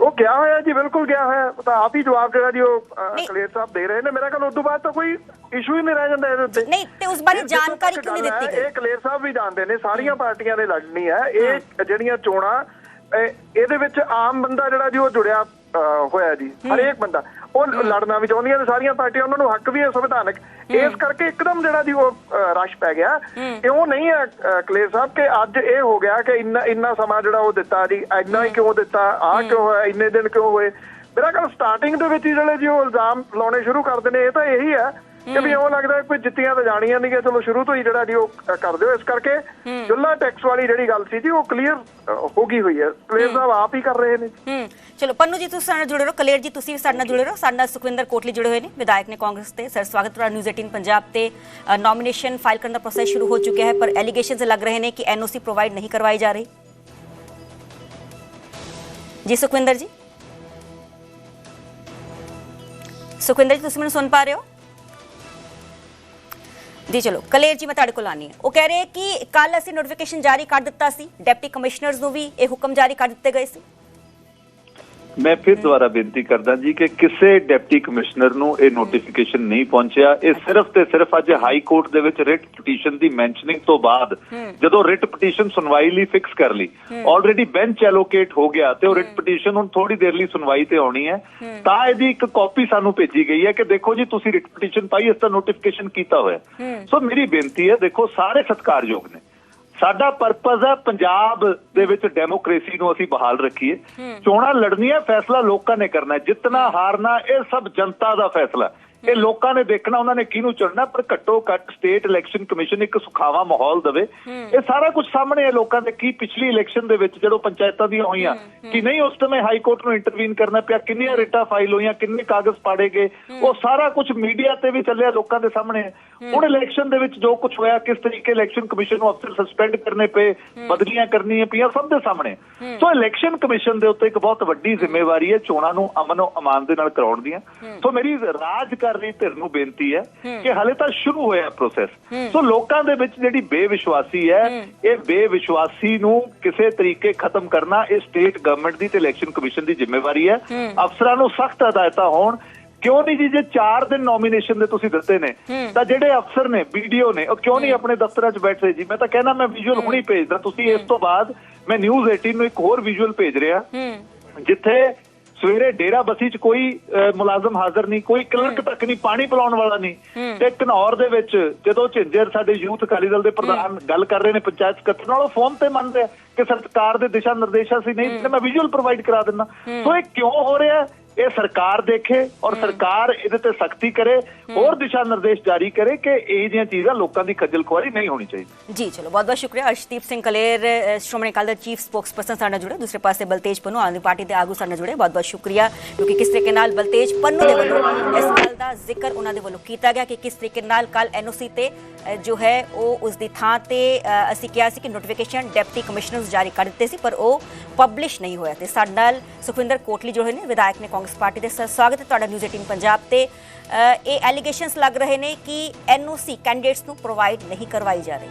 ਉਹ ਗਿਆ ਹੋਇਆ ਜੀ ਬਿਲਕੁਲ ਗਿਆ ਹੋਇਆ। ਉਹ ਤਾਂ ਆਪ ਹੀ ਜਵਾਬ ਜਿਹੜਾ ਜੀ ਉਹ। ਕਲੇਰ ਸਾਹਿਬ ਦੇ ਰਹੇ ਨੇ। ਮੇਰਾ ਖਿਆਲ ਉਸ ਤੋਂ ਬਾਅਦ ਤਾਂ ਕੋਈ ਇਸ਼ੂ ਹੀ ਨਹੀਂ ਰਹਿ ਜਾਂਦਾ ਇਹਦੇ ਉੱਤੇ। ਨਹੀਂ, ਤੇ ਉਸ ਬਾਰੇ ਜਾਣਕਾਰੀ ਕਿਉਂ ਨਹੀਂ ਦਿੱਤੀ ਗਈ? ਇਹ ਕਲੇਰ ਸਾਹਿਬ ਵੀ ਜਾਣਦੇ ਨੇ ਸਾਰੀਆਂ ਪਾਰਟੀਆਂ ਨੇ ਲੜਨੀ ਹੈ। ਇਹ ਜਿਹੜੀਆਂ ਚੋਣਾਂ ਇਹ- ਇਹਦੇ ਵਿੱਚ ਆਮ ਬੰਦਾ ਜਿਹੜਾ ਜੀ ਉਹ ਜੁੜਿਆ ਹੋਇਆ ਜੀ। ਹਰੇਕ ਬੰਦਾ। ਉਹ ਲੜਨਾ ਵੀ ਚਾਹੁੰਦੀਆਂ ਨੇ ਸਾਰੀਆਂ ਪਾਰਟੀਆਂ ਉਹਨਾਂ ਨੂੰ ਹੱਕ ਵੀ ਹੈ ਸੰਵਿਧਾਨਕ। ਇਸ ਕਰਕੇ ਇੱਕਦਮ ਜਿਹੜਾ ਜੀ ਉਹ ਰਸ਼ ਪੈ ਗਿਆ। ਕਿਉਂ ਨਹੀਂ ਹੈ ਕਲੇਰ ਸਾਹਿਬ ਕਿ ਅੱਜ ਇਹ ਹੋ ਗਿਆ ਕਿ ਇੰਨਾ ਇੰਨਾ ਸਮਾਂ ਜਿਹੜਾ ਉਹ ਦਿੱਤਾ ਜੀ ਇੰਨਾ ਹੀ ਕਿਉਂ ਦਿੱਤਾ ਆਹ ਕਿਉਂ ਹੋਇਆ ਇੰਨੇ ਦਿਨ ਕਿਉਂ ਹੋਏ? ਮੇਰਾ ਖਿਆਲ ਸਟਾਰਟਿੰਗ ਦੇ ਵਿੱਚ ਹੀ ਜਿਹੜੇ ਜੀ ਉਹ ਇਲਜ਼ਾਮ ਲਾਉਣੇ ਸ਼ੁਰੂ ਕਰਦੇ ਨੇ ਇਹ ਤਾਂ ਇਹੀ ਹੈ। ਕਿ ਵੀ ਉਹ ਲੱਗਦਾ ਕੋਈ ਜਿੱਤੀਆਂ ਤਾਂ ਜਾਣੀਆਂ ਨਹੀਂ ਕਿ ਚਲੋ ਸ਼ੁਰੂ ਤੋਂ ਹੀ ਜਿਹੜਾ ਜੀ ਉਹ ਕਰ ਦਿਓ ਇਸ ਕਰਕੇ। ਚੁੱਲਾ ਟੈਕਸ ਵਾਲੀ ਜਿਹੜੀ ਗੱਲ ਸੀ ਜੀ ਉਹ ਕਲੀਅਰ ਹੋ ਗਈ ਹੋਈ ਹੈ। ਕਲੀਅਰ ਸਾਹਿਬ ਆਪ ਹੀ ਕਰ ਰਹੇ ਨੇ। ਹੂੰ। ਚਲੋ ਪੰਨੂ ਜੀ ਤੁਸੀਂ ਸਾਡੇ ਨਾਲ ਜੁੜੇ ਰਹੋ ਕਲੇਰ ਜੀ ਤੁਸੀਂ ਵੀ ਸਾਡੇ ਨਾਲ ਜੁੜੇ ਰਹੋ। ਸਾਡੇ ਨਾਲ ਸੁਖਵਿੰਦਰ ਕੋਟਲੀ ਜੁੜੇ ਹੋਏ ਨੇ ਵਿਧਾਇਕ ਨੇ ਕਾਂਗਰਸ ਤੇ। ਸਰ ਸਵਾਗਤ ਤੁਹਾਡਾ ਨਿਊਜ਼ 18 ਪੰਜਾਬ ਤੇ। ਨੋਮੀਨੇਸ਼ਨ ਫਾਈਲ ਕਰਨ ਦਾ ਪ੍ਰੋਸੈਸ ਸ਼ੁਰੂ ਹੋ ਚੁੱਕਿਆ ਹੈ ਪਰ ਐਲੀਗੇਸ਼ਨਸ ਲੱਗ ਰਹੇ ਨੇ ਕਿ ਐਨਓਸੀ ਪ੍ਰੋਵਾਈਡ ਨਹੀਂ ਕਰਵਾਈ ਜਾ ਰਹੀ। ਜੀ ਸੁਖਵਿੰਦਰ ਜੀ। ਸੁਖਵਿੰਦਰ ਜੀ ਤੁਸੀਂ ਮੈਨੂੰ ਸੁਣ ਪਾ ਰਹੇ ਹੋ? ਜੀ ਚਲੋ, ਕਲੇਰ ਜੀ ਮੈਂ ਤੁਹਾਡੇ ਕੋਲ ਆਨੀ ਹੈ। ਉਹ ਕਹਿ ਰਹੇ ਕਿ ਕੱਲ ਅਸੀਂ ਨੋਟੀਫਿਕੇਸ਼ਨ ਜਾਰੀ ਕਰ ਦਿੱਤਾ ਸੀ, ਡਿਪਟੀ ਕਮਿਸ਼ਨਰਸ ਨੂੰ ਵੀ ਇਹ ਹੁਕਮ ਜਾਰੀ ਕਰ ਦਿੱਤੇ ਗਏ ਸੀ। ਮੈਂ ਫਿਰ ਦੁਬਾਰਾ ਬੇਨਤੀ ਕਰਦਾ ਜੀ ਕਿ ਕਿਸੇ ਡਿਪਟੀ ਕਮਿਸ਼ਨਰ ਨੂੰ ਇਹ ਨੋਟੀਫਿਕੇਸ਼ਨ ਨਹੀਂ ਪਹੁੰਚਿਆ। ਇਹ ਸਿਰਫ ਤੇ ਸਿਰਫ ਅੱਜ ਹਾਈ ਕੋਰਟ ਦੇ ਵਿੱਚ ਰਿਟ ਪਟੀਸ਼ਨ ਦੀ ਮੈਂਸ਼ਨਿੰਗ ਤੋਂ ਬਾਅਦ ਜਦੋਂ ਰਿਟ ਪਟੀਸ਼ਨ ਸੁਣਵਾਈ ਲਈ ਫਿਕਸ ਕਰ ਲਈ ਆਲਰੇਡੀ ਬੈਂਚ ਐਲੋਕੇਟ ਹੋ ਗਿਆ ਤੇ ਉਹ ਰਿਟ ਪਟੀਸ਼ਨ ਹੁਣ ਥੋੜੀ ਦੇਰ ਲਈ ਸੁਣਵਾਈ ਤੇ ਆਉਣੀ ਹੈ। ਤਾਂ ਇਹਦੀ ਇੱਕ ਕਾਪੀ ਸਾਨੂੰ ਭੇਜੀ ਗਈ ਹੈ ਕਿ ਦੇਖੋ ਜੀ ਤੁਸੀਂ ਰਿਟ ਪਟੀਸ਼ਨ ਪਾਈ ਇਸ ਦਾ ਨੋਟੀਫਿਕੇਸ਼ਨ ਕੀਤਾ ਹੋਇਆ। ਸੋ ਮੇਰੀ ਬੇਨਤੀ ਹੈ ਦੇਖੋ ਸਾਰੇ ਸਤਿਕਾਰਯੋਗ ਨੇ। ਸਾਡਾ ਪਰਪਸ ਹੈ ਪੰਜਾਬ ਦੇ ਵਿੱਚ ਡੈਮੋਕ੍ਰੇਸੀ ਨੂੰ ਅਸੀਂ ਬਹਾਲ ਰੱਖੀਏ ਚੋਣਾਂ ਲੜਨੀਆਂ ਫੈਸਲਾ ਲੋਕਾਂ ਨੇ ਕਰਨਾ। ਜਿੱਤਣਾ ਹਾਰਨਾ ਇਹ ਸਭ ਜਨਤਾ ਦਾ ਫੈਸਲਾ ਹੈ। ਇਹ ਲੋਕਾਂ ਨੇ ਦੇਖਣਾ ਉਹਨਾਂ ਨੇ ਕਿਹਨੂੰ ਚੁਣਨਾ ਪਰ ਘੱਟੋ ਘੱਟ ਸਟੇਟ ਇਲੈਕਸ਼ਨ ਕਮਿਸ਼ਨ ਇੱਕ ਸੁਖਾਵਾ ਮਾਹੌਲ ਦੇਵੇ। ਇਹ ਸਾਰਾ ਕੁਝ ਸਾਹਮਣੇ ਹੈ ਲੋਕਾਂ ਦੇ ਕੀ ਪਿਛਲੀ ਇਲੈਕਸ਼ਨ ਦੇ ਵਿੱਚ ਜਦੋਂ ਪੰਚਾਇਤਾਂ ਦੀਆਂ ਹੋਈਆਂ ਕਿ ਨਹੀਂ ਉਸ ਸਮੇਂ ਹਾਈ ਕੋਰਟ ਨੂੰ ਇੰਟਰਵੀਨ ਕਰਨਾ ਪਿਆ ਕਿੰਨੀਆਂ ਰਿਟਾਂ ਫਾਈਲ ਹੋਈਆਂ ਕਿੰਨੇ ਕਾਗਜ਼ ਪਾੜੇ ਗਏ ਉਹ ਸਾਰਾ ਕੁਝ ਮੀਡੀਆ ਤੇ ਵੀ ਚੱਲਿਆ ਲੋਕਾਂ ਦੇ ਸਾਹਮਣੇ। ਹੁਣ ਇਲੈਕਸ਼ਨ ਦੇ ਵਿੱਚ ਜੋ ਕੁਝ ਹੋਇਆ ਕਿਸ ਤਰੀਕੇ ਇਲੈਕਸ਼ਨ ਕਮਿਸ਼ਨ ਨੂੰ ਅਫਸਰ ਸਸਪੈਂਡ ਕਰਨੇ ਪਏ ਬਦਲੀਆਂ ਕਰਨੀਆਂ ਪਈਆਂ ਸਭ ਦੇ ਸਾਹਮਣੇ। ਸੋ ਇਲੈਕਸ਼ਨ ਕਮਿਸ਼ਨ ਦੇ ਉੱਤੇ ਇੱਕ ਬਹੁਤ ਵੱਡੀ ਜ਼ਿੰਮੇਵਾਰੀ ਹੈ ਚੋਣਾਂ ਨੂੰ ਅਮਨੋ ਅਮਾਨ ਦੇ ਨਾਲ ਕਰਾਉਣ ਦੀਆਂ। ਸੋ ਮੇਰੀ ਰਾਜ ਕਰ ਰਹੀ ਧਿਰ ਨੂੰ ਬੇਨਤੀ ਹੈ ਕਿ ਹਲੇ ਤਾਂ ਸ਼ੁਰੂ ਹੋਇਆ ਪ੍ਰੋਸੈਸ ਸੋ ਲੋਕਾਂ ਦੇ ਵਿੱਚ ਜਿਹੜੀ ਬੇਵਿਸ਼ਵਾਸੀ ਹੈ ਇਹ ਬੇਵਿਸ਼ਵਾਸੀ ਨੂੰ ਕਿਸੇ ਤਰੀਕੇ ਖਤਮ ਕਰਨਾ ਇਹ ਸਟੇਟ ਗਵਰਨਮੈਂਟ ਦੀ ਤੇ ਇਲੈਕਸ਼ਨ ਕਮਿਸ਼ਨ ਦੀ ਜ਼ਿੰਮੇਵਾਰੀ ਹੈ। ਅਫਸਰਾਂ ਨੂੰ ਸਖਤ ਹਦਾਇਤਾਂ ਹੋਣ। ਕਿਉਂ ਨਹੀਂ ਜੀ ਜੇ 4 ਦਿਨ ਨੋਮੀਨੇਸ਼ਨ ਦੇ ਤੁਸੀਂ ਦਿੱਤੇ ਨੇ ਤਾਂ ਜਿਹੜੇ ਅਫਸਰ ਨੇ ਵੀਡੀਓ ਨੇ ਉਹ ਕਿਉਂ ਨਹੀਂ ਆਪਣੇ ਦਫ਼ਤਰਾਂ 'ਚ ਬੈਠੇ ਜੀ? ਮੈਂ ਤਾਂ ਕਹਿਣਾ ਮੈਂ ਵਿਜ਼ੂਅਲ ਹੁਣੀ ਭੇਜਦਾ। ਤੁਸੀਂ ਇਸ ਤੋਂ ਬਾਅਦ ਮੈਂ ਨਿਊਜ਼ 18 ਨੂੰ ਇੱਕ ਹੋਰ ਵਿਜ਼ੂਅਲ ਭੇਜ ਰਿਹਾ। ਜਿੱਥੇ ਸਵੇਰੇ ਡੇਰਾ ਬਸੀ 'ਚ ਕੋਈ ਮੁਲਾਜ਼ਮ ਹਾਜ਼ਰ ਨਹੀਂ ਕੋਈ ਕਲਰਕ ਤੱਕ ਨਹੀਂ ਪਾਣੀ ਪਿਲਾਉਣ ਵਾਲਾ ਨਹੀਂ। ਤੇ ਘਨੌਰ ਦੇ ਵਿੱਚ ਜਦੋਂ ਝਿੰਜਰ ਸਾਡੇ ਯੂਥ ਅਕਾਲੀ ਦਲ ਦੇ ਪ੍ਰਧਾਨ ਗੱਲ ਕਰ ਰਹੇ ਨੇ ਪੰਚਾਇਤ ਸਕੱਤਰ ਨਾਲ ਉਹ ਫੋਨ ਤੇ ਮੰਨ ਰਿਹਾ ਕਿ ਸਰਕਾਰ ਦੇ ਦਿਸ਼ਾ ਨਿਰਦੇਸ਼ਾਂ ਸੀ ਨਹੀਂ ਤੇ ਮੈਂ ਵਿਜ਼ੂਅਲ ਪ੍ਰੋਵਾਈਡ ਕਰਾ ਦਿੰਦਾ। ਸੋ ਇਹ ਕਿਉਂ ਹੋ ਰਿਹਾ? ਇਹ ਸਰਕਾਰ ਦੇਖੇ ਔਰ ਸਰਕਾਰ ਇਹਦੇ ਤੇ ਸਖਤੀ ਕਰੇ ਹੋਰ ਦਿਸ਼ਾ ਨਿਰਦੇਸ਼ ਜਾਰੀ ਕਰੇ ਕਿ ਇਹ ਜਿਹੀਆਂ ਚੀਜ਼ਾਂ ਲੋਕਾਂ ਦੀ ਖੱਜਲ ਖੁਆਰੀ ਨਹੀਂ ਹੋਣੀ ਚਾਹੀਦੀ। ਜੀ ਚਲੋ ਬਹੁਤ ਬਹੁਤ ਸ਼ੁਕਰੀਆ। ਅਰਸ਼ਦੀਪ ਸਿੰਘ ਕਲੇਰ ਸ਼੍ਰੋਮਣੀ ਅਕਾਲੀ ਦਲ ਚੀਫ ਸਪੋਕਸਪਰਸਨ ਸਾਡੇ ਨਾਲ ਜੁੜੇ। ਦੂਸਰੇ ਪਾਸੇ ਬਲਤੇਜ ਪੰਨੂ ਆਮ ਆਦਮੀ ਪਾਰਟੀ ਦੇ ਆਗੂ ਸਾਡੇ ਨਾਲ ਜੁੜੇ। ਬਹੁਤ ਬਹੁਤ ਸ਼ੁਕਰੀਆ ਕਿਉਂਕਿ ਕਿਸ ਤਰੀਕੇ ਨਾਲ ਬਲਤੇਜ ਪੰਨੂ ਦੇ ਵੱਲੋਂ ਇਸ ਗੱਲ ਦਾ ਜ਼ਿਕਰ ਉਹਨਾਂ ਦੇ ਵੱਲੋਂ ਕੀਤਾ ਗਿਆ ਕਿ ਕਿਸ ਤਰੀਕੇ ਨਾਲ ਕੱਲ ਐਨਓਸੀ ਤੇ ਜੋ ਹੈ ਉਹ ਉਸ ਦੀ ਥਾਂ ਤੇ ਅਸੀਂ ਕਿਹਾ ਸੀ ਕਿ ਨੋਟੀਫਿਕੇਸ਼ਨ ਡਿਪਟੀ ਕਮਿਸ਼ਨਰਸ ਜਾਰੀ ਕਰ ਦਿੱਤੇ ਸੀ ਪਰ ਉਹ ਪਬਲਿਸ਼ ਨਹੀਂ ਹੋਇਆ ਤੇ ਸਾਡੇ ਨਾਲ ਸੁਖਵਿੰਦਰ ਕੋਟਲੀ ਜੋ ਹੋਏ ਨੇ। ਵਿਧਾਇਕ ਨੇ ਕਾਂਗਰਸ ਪਾਰਟੀ ਦੇ ਸਰ ਸਵਾਗਤ ਹੈ ਤੁਹਾਡਾ ਨਿਊਜ਼ 18 ਪੰਜਾਬ ਤੇ। ਇਹ ਐਲੀਗੇਸ਼ਨਸ ਲੱਗ ਰਹੇ ਨੇ ਕਿ ਐਨਓਸੀ ਕੈਂਡੀਡੇਟਸ ਨੂੰ ਪ੍ਰੋਵਾਈਡ ਨਹੀਂ ਕਰਵਾਈ ਜਾ ਰਹੀ।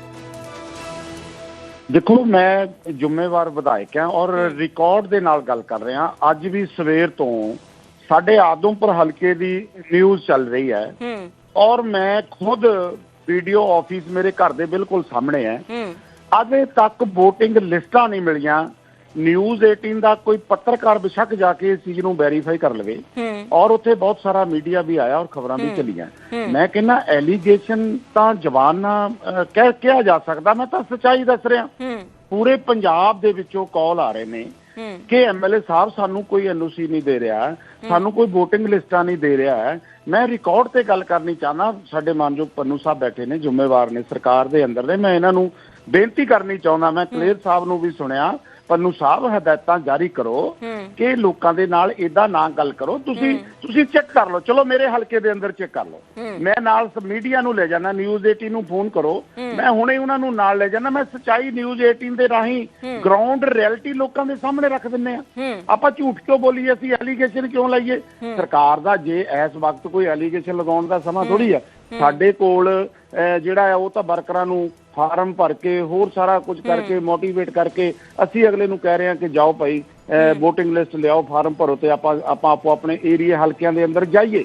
ਦੇਖੋ ਮੈਂ ਜ਼ਿੰਮੇਵਾਰ ਵਿਧਾਇਕ ਹਾਂ ਔਰ ਰਿਕਾਰਡ ਦੇ ਨਾਲ ਗੱਲ ਕਰ ਰਿਹਾ। ਅੱਜ ਵੀ ਸਵੇਰ ਤੋਂ ਸਾਡੇ ਆਦਮਪੁਰ ਹਲਕੇ ਦੀ ਨਿਊਜ਼ ਚੱਲ ਰਹੀ ਹੈ। ਔਰ ਮੈਂ ਖੁਦ ਵੀਡੀਓ ਆਫਿਸ ਮੇਰੇ ਘਰ ਦੇ ਬਿਲਕੁਲ ਸਾਹਮਣੇ ਹੈ। ਹੂੰ। ਅਜੇ ਤੱਕ VOTING ਲਿਸਟਾਂ ਨਹੀਂ ਮਿਲੀਆਂ। ਨਿਊਜ਼ 18 ਦਾ ਕੋਈ ਪੱਤਰਕਾਰ ਬਿਸ਼ੱਕ ਜਾ ਕੇ ਇਸ ਚੀਜ਼ ਨੂੰ ਵੈਰੀਫਾਈ ਕਰ ਲਵੇ ਔਰ ਉੱਥੇ ਬਹੁਤ ਸਾਰਾ ਮੀਡੀਆ ਵੀ ਆਇਆ ਔਰ ਖਬਰਾਂ ਵੀ ਚੱਲੀਆਂ। ਮੈਂ ਕਹਿੰਦਾ ਐਲੀਗੇਸ਼ਨ ਤਾਂ ਜਵਾਨ ਕਹਿ ਕਿਹਾ ਜਾ ਸਕਦਾ। ਮੈਂ ਤਾਂ ਸੱਚਾਈ ਦੱਸ ਰਿਹਾ। ਪੂਰੇ ਪੰਜਾਬ ਦੇ ਵਿੱਚੋਂ ਕਾਲ ਆ ਰਹੇ ਨੇ ਕਿ ਐਮਐਲਏ ਸਾਹਿਬ ਸਾਨੂੰ ਕੋਈ ਐਨਓਸੀ ਨਹੀਂ ਦੇ ਰਿਹਾ। ਸਾਨੂੰ ਕੋਈ VOTING ਲਿਸਟਾਂ ਨਹੀਂ ਦੇ ਰਿਹਾ। ਮੈਂ ਰਿਕਾਰਡ ਤੇ ਗੱਲ ਕਰਨੀ ਚਾਹਨਾ। ਸਾਡੇ ਮਾਨਯੋਗ ਪੰਨੂ ਸਾਹਿਬ ਬੈਠੇ ਨੇ ਜ਼ਿੰਮੇਵਾਰ ਨੇ ਸਰਕਾਰ ਦੇ ਅੰਦਰ ਦੇ। ਮੈਂ ਇਹਨਾਂ ਨੂੰ ਬੇਨਤੀ ਕਰਨੀ ਚਾਹੁੰਦਾ। ਮੈਂ ਕਲੇਰ ਸਾਹਿਬ ਨੂੰ ਵੀ ਸੁਣਿਆ। ਪੰਨੂ ਸਾਹਿਬ ਹਦਾਇਤਾਂ ਜਾਰੀ ਕਰੋ ਕਿ ਲੋਕਾਂ ਦੇ ਨਾਲ ਇਦਾਂ ਨਾ ਗੱਲ ਕਰੋ। ਤੁਸੀਂ ਤੁਸੀਂ ਚੈੱਕ ਕਰ ਲਓ। ਚਲੋ ਮੇਰੇ ਹਲਕੇ ਦੇ ਅੰਦਰ ਚੈੱਕ ਕਰ ਲਓ। ਮੈਂ ਨਾਲ ਮੀਡੀਆ ਨੂੰ ਲੈ ਜਾਣਾ ਨਿਊਜ਼ 18 ਨੂੰ ਫੋਨ ਕਰੋ। ਮੈਂ ਹੁਣੇ ਉਹਨਾਂ ਨੂੰ ਨਾਲ ਲੈ ਜਾਣਾ ਮੈਂ ਸਚਾਈ ਨਿਊਜ਼ 18 ਦੇ ਰਾਹੀਂ ਗਰਾਊਂਡ ਰਿਐਲਿਟੀ ਲੋਕਾਂ ਦੇ ਸਾਹਮਣੇ ਰੱਖ ਦਿੰਨੇ ਆ ਆਪਾਂ ਝੂਠ ਕਿਉਂ ਬੋਲੀਏ? ਅਸੀਂ ਐਲੀਗੇਸ਼ਨ ਕਿਉਂ ਲਾਈਏ? ਸਰਕਾਰ ਦਾ ਜੇ ਇਸ ਵਕਤ ਕੋਈ ਐਲੀਗੇਸ਼ਨ ਲਗਾਉਣ ਦਾ ਸਮਾਂ ਥੋੜੀ ਆ। ਸਾਡੇ ਕੋਲ ਜਿਹੜਾ ਹੈ ਉਹ ਤਾਂ ਵਰਕਰਾਂ ਨੂੰ ਫਾਰਮ ਭਰ ਕੇ ਹੋਰ ਸਾਰਾ ਕੁਝ ਕਰਕੇ ਮੋਟੀਵੇਟ ਕਰਕੇ ਅਸੀਂ ਅਗਲੇ ਨੂੰ ਕਹਿ ਰਹੇ ਹਾਂ ਕਿ ਜਾਓ ਭਾਈ VOTING ਲਿਸਟ ਲਿਆਓ ਫਾਰਮ ਭਰੋ ਤੇ ਆਪਾਂ ਆਪਾਂ ਆਪੋ ਆਪਣੇ ਏਰੀਆ ਹਲਕਿਆਂ ਦੇ ਅੰਦਰ ਜਾਈਏ।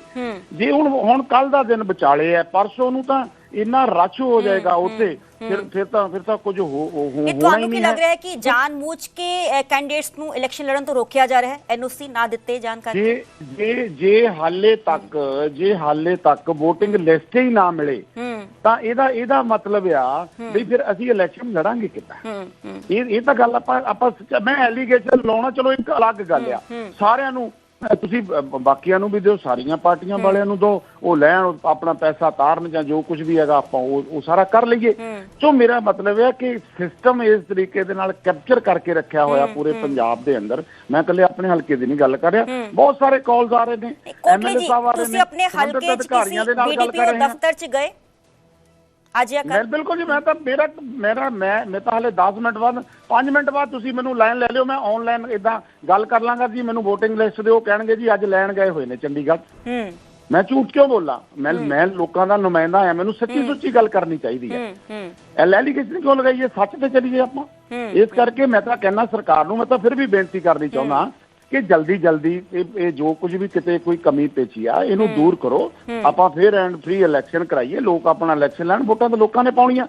ਜੇ ਹੁਣ ਹੁਣ ਕੱਲ ਦਾ ਦਿਨ ਵਿਚਾਲੇ ਹੈ ਪਰਸੋਂ ਨੂੰ ਤਾਂ ਇੰਨਾ ਰਸ਼ ਹੋ ਜਾਏਗਾ ਉੱਥੇ ਫਿਰ ਫਿਰ ਤਾਂ ਫਿਰ ਤਾਂ ਕੁਝ ਹੋ ਹੋ- ਹੋ- ਇਹ ਹੋਣਾ ਹੀ ਤੁਹਾਨੂੰ ਕੀ ਲੱਗ ਰਿਹਾ ਹੈ ਕਿ ਜਾਣਬੁੱਝ ਕੇ ਕੈਂਡੀਡੇਟਸ ਨੂੰ ਇਲੈਕਸ਼ਨ ਲੜਨ ਤੋਂ ਰੋਕਿਆ ਜਾ ਰਿਹਾ ਹੈ? ਐਨਓਸੀ ਨਾ ਦਿੱਤੇ ਜਾਣ ਕਰਕੇ? ਜੇ ਜੇ ਜੇ ਹਾਲੇ ਤੱਕ ਜੇ ਹਾਲੇ ਤੱਕ VOTING ਲਿਸਟ ਹੀ ਨਾ ਮਿਲੇ ਤਾਂ ਇਹਦਾ ਇਹਦਾ ਮਤਲਬ ਆ ਵੀ ਫਿਰ ਅਸੀਂ ਇਲੈਕਸ਼ਨ ਲੜਾਂਗੇ ਕਿੱਦਾਂ? ਇਹ ਇਹ ਤਾਂ ਗੱਲ ਆਪਾਂ ਆਪਾਂ ਮੈਂ ਐਲੀਗੇਸ਼ਨ ਲਾਉਣਾ ਚਲੋ ਇੱਕ ਅਲੱਗ ਗੱਲ ਆ। ਸਾਰਿਆਂ ਨੂੰ ਤੁਸੀਂ ਬਾਕੀਆਂ ਨੂੰ ਵੀ ਦਿਓ ਸਾਰੀਆਂ ਪਾਰਟੀਆਂ ਵਾਲਿਆਂ ਨੂੰ ਦਿਓ ਉਹ ਲੈਣ ਆਪਣਾ ਪੈਸਾ ਤਾਰਨ ਜਾਂ ਜੋ ਕੁਝ ਵੀ ਹੈਗਾ ਆਪਾਂ ਉਹ ਸਾਰਾ ਕਰ ਲਈਏ। ਸੋ ਮੇਰਾ ਮਤਲਬ ਹੈ ਕਿ ਸਿਸਟਮ ਇਸ ਤਰੀਕੇ ਦੇ ਨਾਲ ਕੈਪਚਰ ਕਰਕੇ ਰੱਖਿਆ ਹੋਇਆ ਪੂਰੇ ਪੰਜਾਬ ਦੇ ਅੰਦਰ। ਮੈਂ ਇਕੱਲੇ ਆਪਣੇ ਹਲਕੇ ਦੀ ਨਹੀਂ ਗੱਲ ਕਰ ਰਿਹਾ। ਬਹੁਤ ਸਾਰੇ ਕਾਲਸ ਆ ਰਹੇ ਨੇ। ਜੀ ਸਾਹਿਬ ਆ ਰਹੇ ਤੁਸੀਂ ਨੇ, ਆਪਣੇ ਸੰਬੰਧਿਤ ਹਲਕੇ ਅਧਿਕਾਰੀਆਂ ਦੇ ਨਾਲ ਗੱਲ ਬੀਡੀਪੀਓ ਕਰ ਰਹੇ ਹਾਂ। ਦਫ਼ਤਰ 'ਚ ਗਏ? ਅੱਜ ਜਾਂ ਕੱਲ ਬਿਲਕੁਲ ਜੀ ਮੈਂ ਤਾਂ ਮੇਰਾ ਮੇਰਾ ਮੈਂ ਮੈਂ ਤਾਂ ਹਲੇ 10 ਮਿੰਟ ਬਾਅਦ 5 ਮਿੰਟ ਬਾਅਦ ਤੁਸੀਂ ਮੈਨੂੰ ਲਾਈਨ ਲੈ ਲਿਓ ਮੈਂ ਆਨਲਾਈਨ ਇਦਾਂ ਗੱਲ ਕਰ ਲਾਂਗਾ ਜੀ ਮੈਨੂੰ VOTING ਲਿਸਟ ਦਿਓ ਕਹਿਣਗੇ ਜੀ ਅੱਜ ਲੈਣ ਗਏ ਹੋਏ ਨੇ ਚੰਡੀਗੜ੍ਹ। ਹੂੰ। ਮੈਂ ਝੂਠ ਕਿਉਂ ਬੋਲਾਂ? ਮੈਂ ਮੈਂ ਲੋਕਾਂ ਦਾ ਨੁਮਾਇੰਦਾ ਆ ਮੈਨੂੰ ਸੱਚੀ ਸੁੱਚੀ ਗੱਲ ਕਰਨੀ ਚਾਹੀਦੀ ਹੈ। ਹੂੰ ਹੂੰ। ਇਹ ਐਲੀਗੇਸ਼ਨ ਕਿਉਂ ਲਗਾਈਏ? ਸੱਚ ਤੇ ਚੱਲੀਏ ਆਪਾਂ। ਇਸ ਕਰਕੇ ਮੈਂ ਤਾਂ ਕਹਿੰਦਾ ਸਰਕਾਰ ਨੂੰ ਮੈਂ ਤਾਂ ਫਿਰ ਵੀ ਬੇਨਤੀ ਕਰਨੀ ਚਾਹੁੰਦਾ ਕਿ ਜਲਦੀ ਜਲਦੀ ਇਹ ਇਹ ਜੋ ਕੁਝ ਵੀ ਕਿਤੇ ਕੋਈ ਕਮੀ ਪੇਚੀ ਆ ਇਹਨੂੰ ਦੂਰ ਕਰੋ। ਆਪਾਂ ਫਿਰ ਐਂਡ ਫ੍ਰੀ ਇਲੈਕਸ਼ਨ ਕਰਾਈਏ ਲੋਕ ਆਪਣਾ ਇਲੈਕਸ਼ਨ ਲੈਣ ਵੋਟਾਂ ਤਾਂ ਲੋਕਾਂ ਨੇ ਪਾਉਣੀਆਂ।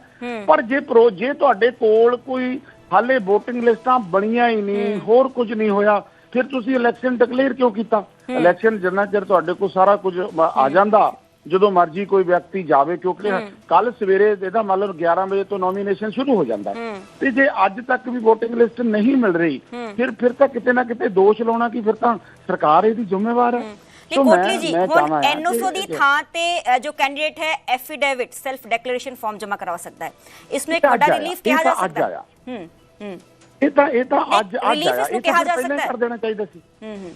ਪਰ ਜੇ ਪ੍ਰੋ ਜੇ ਤੁਹਾਡੇ ਕੋਲ ਕੋਈ ਹਾਲੇ VOTING ਲਿਸਟਾਂ ਬਣੀਆਂ ਹੀ ਨਹੀਂ ਹੋਰ ਕੁਝ ਨਹੀਂ ਹੋਇਆ ਫਿਰ ਤੁਸੀਂ ਇਲੈਕਸ਼ਨ ਡਿਕਲੇਅਰ ਕਿਉਂ ਕੀਤਾ? ਇਲੈਕਸ਼ਨ ਜਿੰਨਾ ਚਿਰ ਤੁਹਾਡੇ ਕੋਲ ਸਾਰਾ ਕੁਝ ਆ ਜਾਂਦਾ ਜਦੋਂ ਮਰਜ਼ੀ ਕੋਈ ਵਿਅਕਤੀ ਜਾਵੇ ਕਿਉਂਕਿ ਕੱਲ ਸਵੇਰੇ ਇਹਦਾ ਮਤਲਬ 11 ਵਜੇ ਤੋਂ ਨੋਮੀਨੇਸ਼ਨ ਸ਼ੁਰੂ ਹੋ ਜਾਂਦਾ। ਤੇ ਜੇ ਅੱਜ ਤੱਕ ਵੀ VOTING ਲਿਸਟ ਨਹੀਂ ਮਿਲ ਰਹੀ ਫਿਰ ਫਿਰ ਤਾਂ ਕਿਤੇ ਨਾ ਕਿਤੇ ਦੋਸ਼ ਲਾਉਣਾ ਕਿ ਫਿਰ ਤਾਂ ਸਰਕਾਰ ਇਹਦੀ ਜ਼ਿੰਮੇਵਾਰ ਹੈ। ਸੋ ਮੈਂ- ਜੀ ਹੁਣ ਐਨਓਸੋ ਦੀ ਥਾਂ ਤੇ ਜੋ ਕੈਂਡੀਡੇਟ ਹੈ ਐਫੀਡੇਵਿਟ ਸੈਲਫ ਡਿਕਲੇਰੇਸ਼ਨ ਫਾਰਮ ਜਮ੍ਹਾਂ ਕਰਵਾ ਸਕਦਾ ਹੈ। ਇਸ ਨੂੰ ਇੱਕ ਵੱਡਾ ਰਿਲੀਫ ਕਿਹਾ ਜਾ ਸਕਦਾ ਹੈ। ਹੂੰ ਹੂੰ। ਇਹ ਤਾਂ ਇਹ ਤਾਂ ਅੱਜ ਅੱਜ ਆਇਆ। ਇਹ ਤਾਂ ਕਿਹਾ ਫਿਰ ਜਾ ਪਹਿਲਾਂ। ਕਰ ਦੇਣਾ ਚਾਹੀਦਾ ਸੀ। ਹੂੰ ਹੂੰ।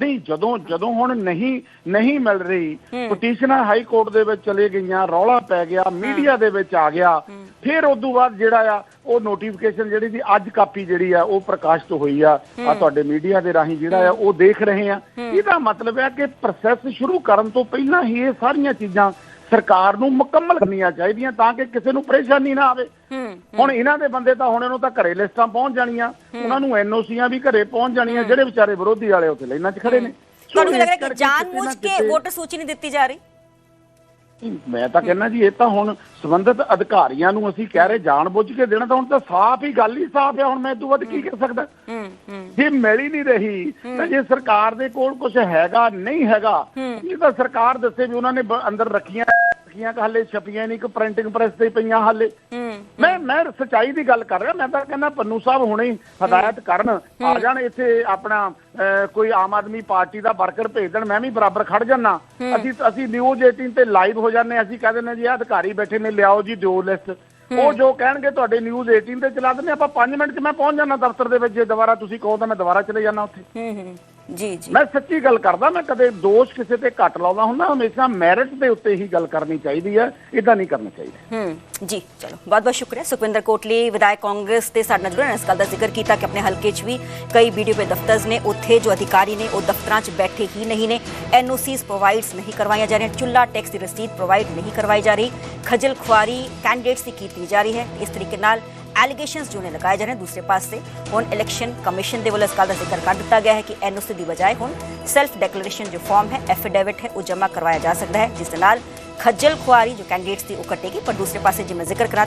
ਨਹੀਂ ਜਦੋਂ ਜਦੋਂ ਹੁਣ ਨਹੀਂ ਨਹੀਂ ਮਿਲ ਰਹੀ ਪਟੀਸ਼ਨਾਂ ਹਾਈ ਕੋਰਟ ਦੇ ਵਿੱਚ ਚਲੇ ਗਈਆਂ ਰੌਲਾ ਪੈ ਗਿਆ ਮੀਡੀਆ ਦੇ ਵਿੱਚ ਆ ਗਿਆ ਫਿਰ ਉਸ ਤੋਂ ਬਾਅਦ ਜਿਹੜਾ ਆ ਉਹ ਨੋਟੀਫਿਕੇਸ਼ਨ ਜਿਹੜੀ ਦੀ ਅੱਜ ਕਾਪੀ ਜਿਹੜੀ ਆ ਉਹ ਪ੍ਰਕਾਸ਼ਿਤ ਹੋਈ ਆ ਆ ਤੁਹਾਡੇ ਮੀਡੀਆ ਦੇ ਰਾਹੀਂ ਜਿਹੜਾ ਆ ਉਹ ਦੇਖ ਰਹੇ ਆ। ਇਹਦਾ ਮਤਲਬ ਹੈ ਕਿ ਪ੍ਰੋਸੈਸ ਸ਼ੁਰੂ ਕਰਨ ਤੋਂ ਪਹਿਲਾਂ ਹੀ ਇਹ ਸਾਰੀਆਂ ਚੀਜ਼ਾਂ ਸਰਕਾਰ ਨੂੰ ਮੁਕੰਮਲ ਕਰਨੀਆਂ ਚਾਹੀਦੀਆਂ ਤਾਂ ਕਿ ਕਿਸੇ ਨੂੰ ਪਰੇਸ਼ਾਨੀ ਨਾ ਆਵੇ। ਹੁਣ ਇਹਨਾਂ ਦੇ ਬੰਦੇ ਤਾਂ ਹੁਣ ਇਹਨੂੰ ਤਾਂ ਘਰੇ ਲਿਸਟਾਂ ਪਹੁੰਚ ਜਾਣੀਆਂ। ਉਹਨਾਂ ਨੂੰ ਐਨਓਸੀਆਂ ਵੀ ਘਰੇ ਪਹੁੰਚ ਜਾਣੀਆਂ ਜਿਹੜੇ ਵਿਚਾਰੇ ਵਿਰੋਧੀ ਵਾਲੇ ਉੱਥੇ ਲਾਈਨਾਂ 'ਚ ਖੜੇ ਨੇ। ਤੁਹਾਨੂੰ ਕੀ ਲੱਗ ਰਿਹਾ ਇਸ ਕਿ ਕਰਕੇ ਜਾਣ ਕਿਤੇ ਨਾ ਬੁੱਝ ਕੇ ਵੋਟਰ ਸੂਚੀ ਨਹੀਂ ਦਿੱਤੀ ਜਾ ਰਹੀ? ਮੈਂ ਤਾਂ ਕਹਿੰਦਾ ਜੀ ਇਹ ਤਾਂ ਹੁਣ ਸੰਬੰਧਿਤ ਅਧਿਕਾਰੀਆਂ ਨੂੰ ਅਸੀਂ ਕਹਿ ਰਹੇ ਜਾਣ ਬੁੱਝ ਕੇ ਦੇਣਾ ਤਾਂ ਹੁਣ ਤਾਂ ਸਾਫ਼ ਹੀ ਗੱਲ ਹੀ ਸਾਫ਼ ਹੈ ਹੁਣ ਮੈਂ ਤੋਂ ਵੱਧ ਕੀ ਕਰ ਸਕਦਾ? ਜੇ ਮਿਲ ਹੀ ਨਹੀਂ ਰਹੀ ਤਾਂ ਜੇ ਸਰਕਾਰ ਦੇ ਕੋਲ ਕੁਝ ਹੈਗਾ ਨਹੀਂ ਹੈਗਾ ਇਹ ਤਾਂ ਸਰਕਾਰ ਦੱਸੇ ਵੀ ਉਹਨਾਂ ਨੇ ਅੰਦਰ ਰੱਖੀਆਂ ਕਿ ਹਾਲੇ ਛਪੀਆਂ ਨਹੀਂ ਕਿ ਪ੍ਰਿੰਟਿੰਗ ਪ੍ਰੈਸ ਤੇ ਪਈਆਂ ਹਾਲੇ। ਮੈਂ ਮੈਂ ਸਚਾਈ ਦੀ ਗੱਲ ਕਰ ਰਿਹਾ ਮੈਂ ਤਾਂ ਕਹਿੰਦਾ ਪੰਨੂ ਸਾਹਿਬ ਹੁਣੇ ਹਦਾਇਤ ਕਰਨ ਆ ਜਾਣ ਇੱਥੇ ਆਪਣਾ ਕੋਈ ਆਮ ਆਦਮੀ ਪਾਰਟੀ ਦਾ ਵਰਕਰ ਭੇਜ ਦੇਣ ਮੈਂ ਵੀ ਬਰਾਬਰ ਖੜ ਜਾਣਾ ਅਸੀਂ ਅਸੀਂ ਨਿਊਜ਼ 18 ਤੇ ਲਾਈਵ ਹੋ ਜਾਂਦੇ ਅਸੀਂ ਕਹਿੰਦੇ ਨੇ ਜੀ ਆਹ ਅਧਿਕਾਰੀ ਬੈਠੇ ਨੇ ਲਿਆਓ ਜੀ ਦਿਓ ਲਿਸਟ ਉਹ ਜੋ ਕਹਿਣਗੇ ਤੁਹਾਡੇ ਨਿਊਜ਼ 18 ਤੇ ਚਲਾ ਦਿੰਦੇ ਆਪਾਂ 5 ਮਿੰਟ 'ਚ ਮੈਂ ਪਹੁੰਚ ਜਾਣਾ ਦਫ਼ਤਰ ਦੇ ਵਿੱਚ ਜੇ ਦੁਬਾਰਾ ਤੁਸੀਂ ਕਹੋ ਤਾਂ ਮੈਂ ਦੁਬਾਰਾ ਚਲੇ ਜਾਣਾ ਉੱਥੇ। ਹੂੰ ਹੂੰ। ਜੀ ਜੀ। ਮੈਂ ਸੱਚੀ ਗੱਲ ਕਰਦਾ ਮੈਂ ਕਦੇ ਦੋਸ਼ ਕਿਸੇ ਤੇ ਘੱਟ ਲਾਉਂਦਾ ਹੁੰਦਾ ਹਮੇਸ਼ਾ ਮੈਰਿਟ ਦੇ ਉੱਤੇ ਹੀ ਗੱਲ ਕਰਨੀ ਚਾਹੀਦੀ ਹੈ ਇਦਾਂ ਨਹੀਂ ਕਰਨਾ ਚਾਹੀਦਾ। ਹੂੰ ਜੀ ਚਲੋ ਬਹੁਤ ਬਹੁਤ ਸ਼ੁਕਰੀਆ। ਸੁਖਵਿੰਦਰ ਕੋਟਲੀ ਵਿਧਾਇਕ ਕਾਂਗਰਸ ਦੇ ਸਾਡੇ ਨਾਲ ਜੁੜੇ ਨੇ। ਇਸ ਗੱਲ ਦਾ ਜ਼ਿਕਰ ਕੀਤਾ ਕਿ ਆਪਣੇ ਹਲਕੇ 'ਚ ਵੀ ਕਈ ਬੀਡੀਪੀ ਦਫ਼ਤਰਸ ਨੇ ਉੱਥੇ ਜੋ ਅਧਿਕਾਰੀ ਨੇ ਉਹ ਦਫ਼ਤਰਾਂ 'ਚ ਬੈਠੇ ਹੀ ਨਹੀਂ ਨੇ। ਐਨਓਸੀਸ ਪ੍ਰੋਵਾਈਡਸ ਨਹੀਂ ਕਰਵਾਈਆਂ ਜਾ ਰਹੀਆਂ ਚੁੱਲਾ ਟੈਕਸ ਦੀ ਰਸੀਦ ਪ੍ਰੋਵਾਈਡ ਨਹੀਂ ਕਰਵਾਈ ਜਾ ਰਹੀ। ਖਜਲ ਖੁਆਰੀ ਕੈਂਡੀਡੇਟਸ ਦੀ ਕੀਤੀ ਜਾ ਰਹੀ ਹੈ। ਇਸ ਤਰੀਕੇ ਨਾਲ ਐਲੀਗੇਸ਼ਨਸ ਜੋ ਨੇ ਲਗਾਏ ਜਾ ਰਹੇ ਨੇ ਦੂਸਰੇ ਪਾਸੇ ਹੁਣ ਇਲੈਕਸ਼ਨ ਕਮਿਸ਼ਨ ਦੇ ਵੱਲੋਂ ਇਸ ਗੱਲ ਦਾ ਜ਼ਿਕਰ ਕਰ ਦਿੱਤਾ ਗਿਆ ਹੈ ਕਿ ਐਨਓਸੀ ਦੀ ਬਜਾਏ ਹੁਣ ਸੈਲਫ ਡਿਕਲੇਰੇਸ਼ਨ ਜੋ ਫਾਰਮ ਹੈ ਐਫੀਡੇਵਿਟ ਹੈ ਉਹ ਜਮ੍ਹਾਂ ਕਰਵਾਇਆ ਜਾ ਸਕਦਾ ਹੈ ਜਿਸ ਦੇ ਨਾਲ ਖੱਜਲ ਖੁਆਰੀ ਜੋ ਕੈਂਡੀਡੇਟਸ ਦੀ ਉਹ ਕੱਟੇਗੀ ਪਰ ਦੂਸਰੇ ਪਾਸੇ ਜਿਵੇਂ ਜ਼ਿਕਰ ਕਰਾਤੇ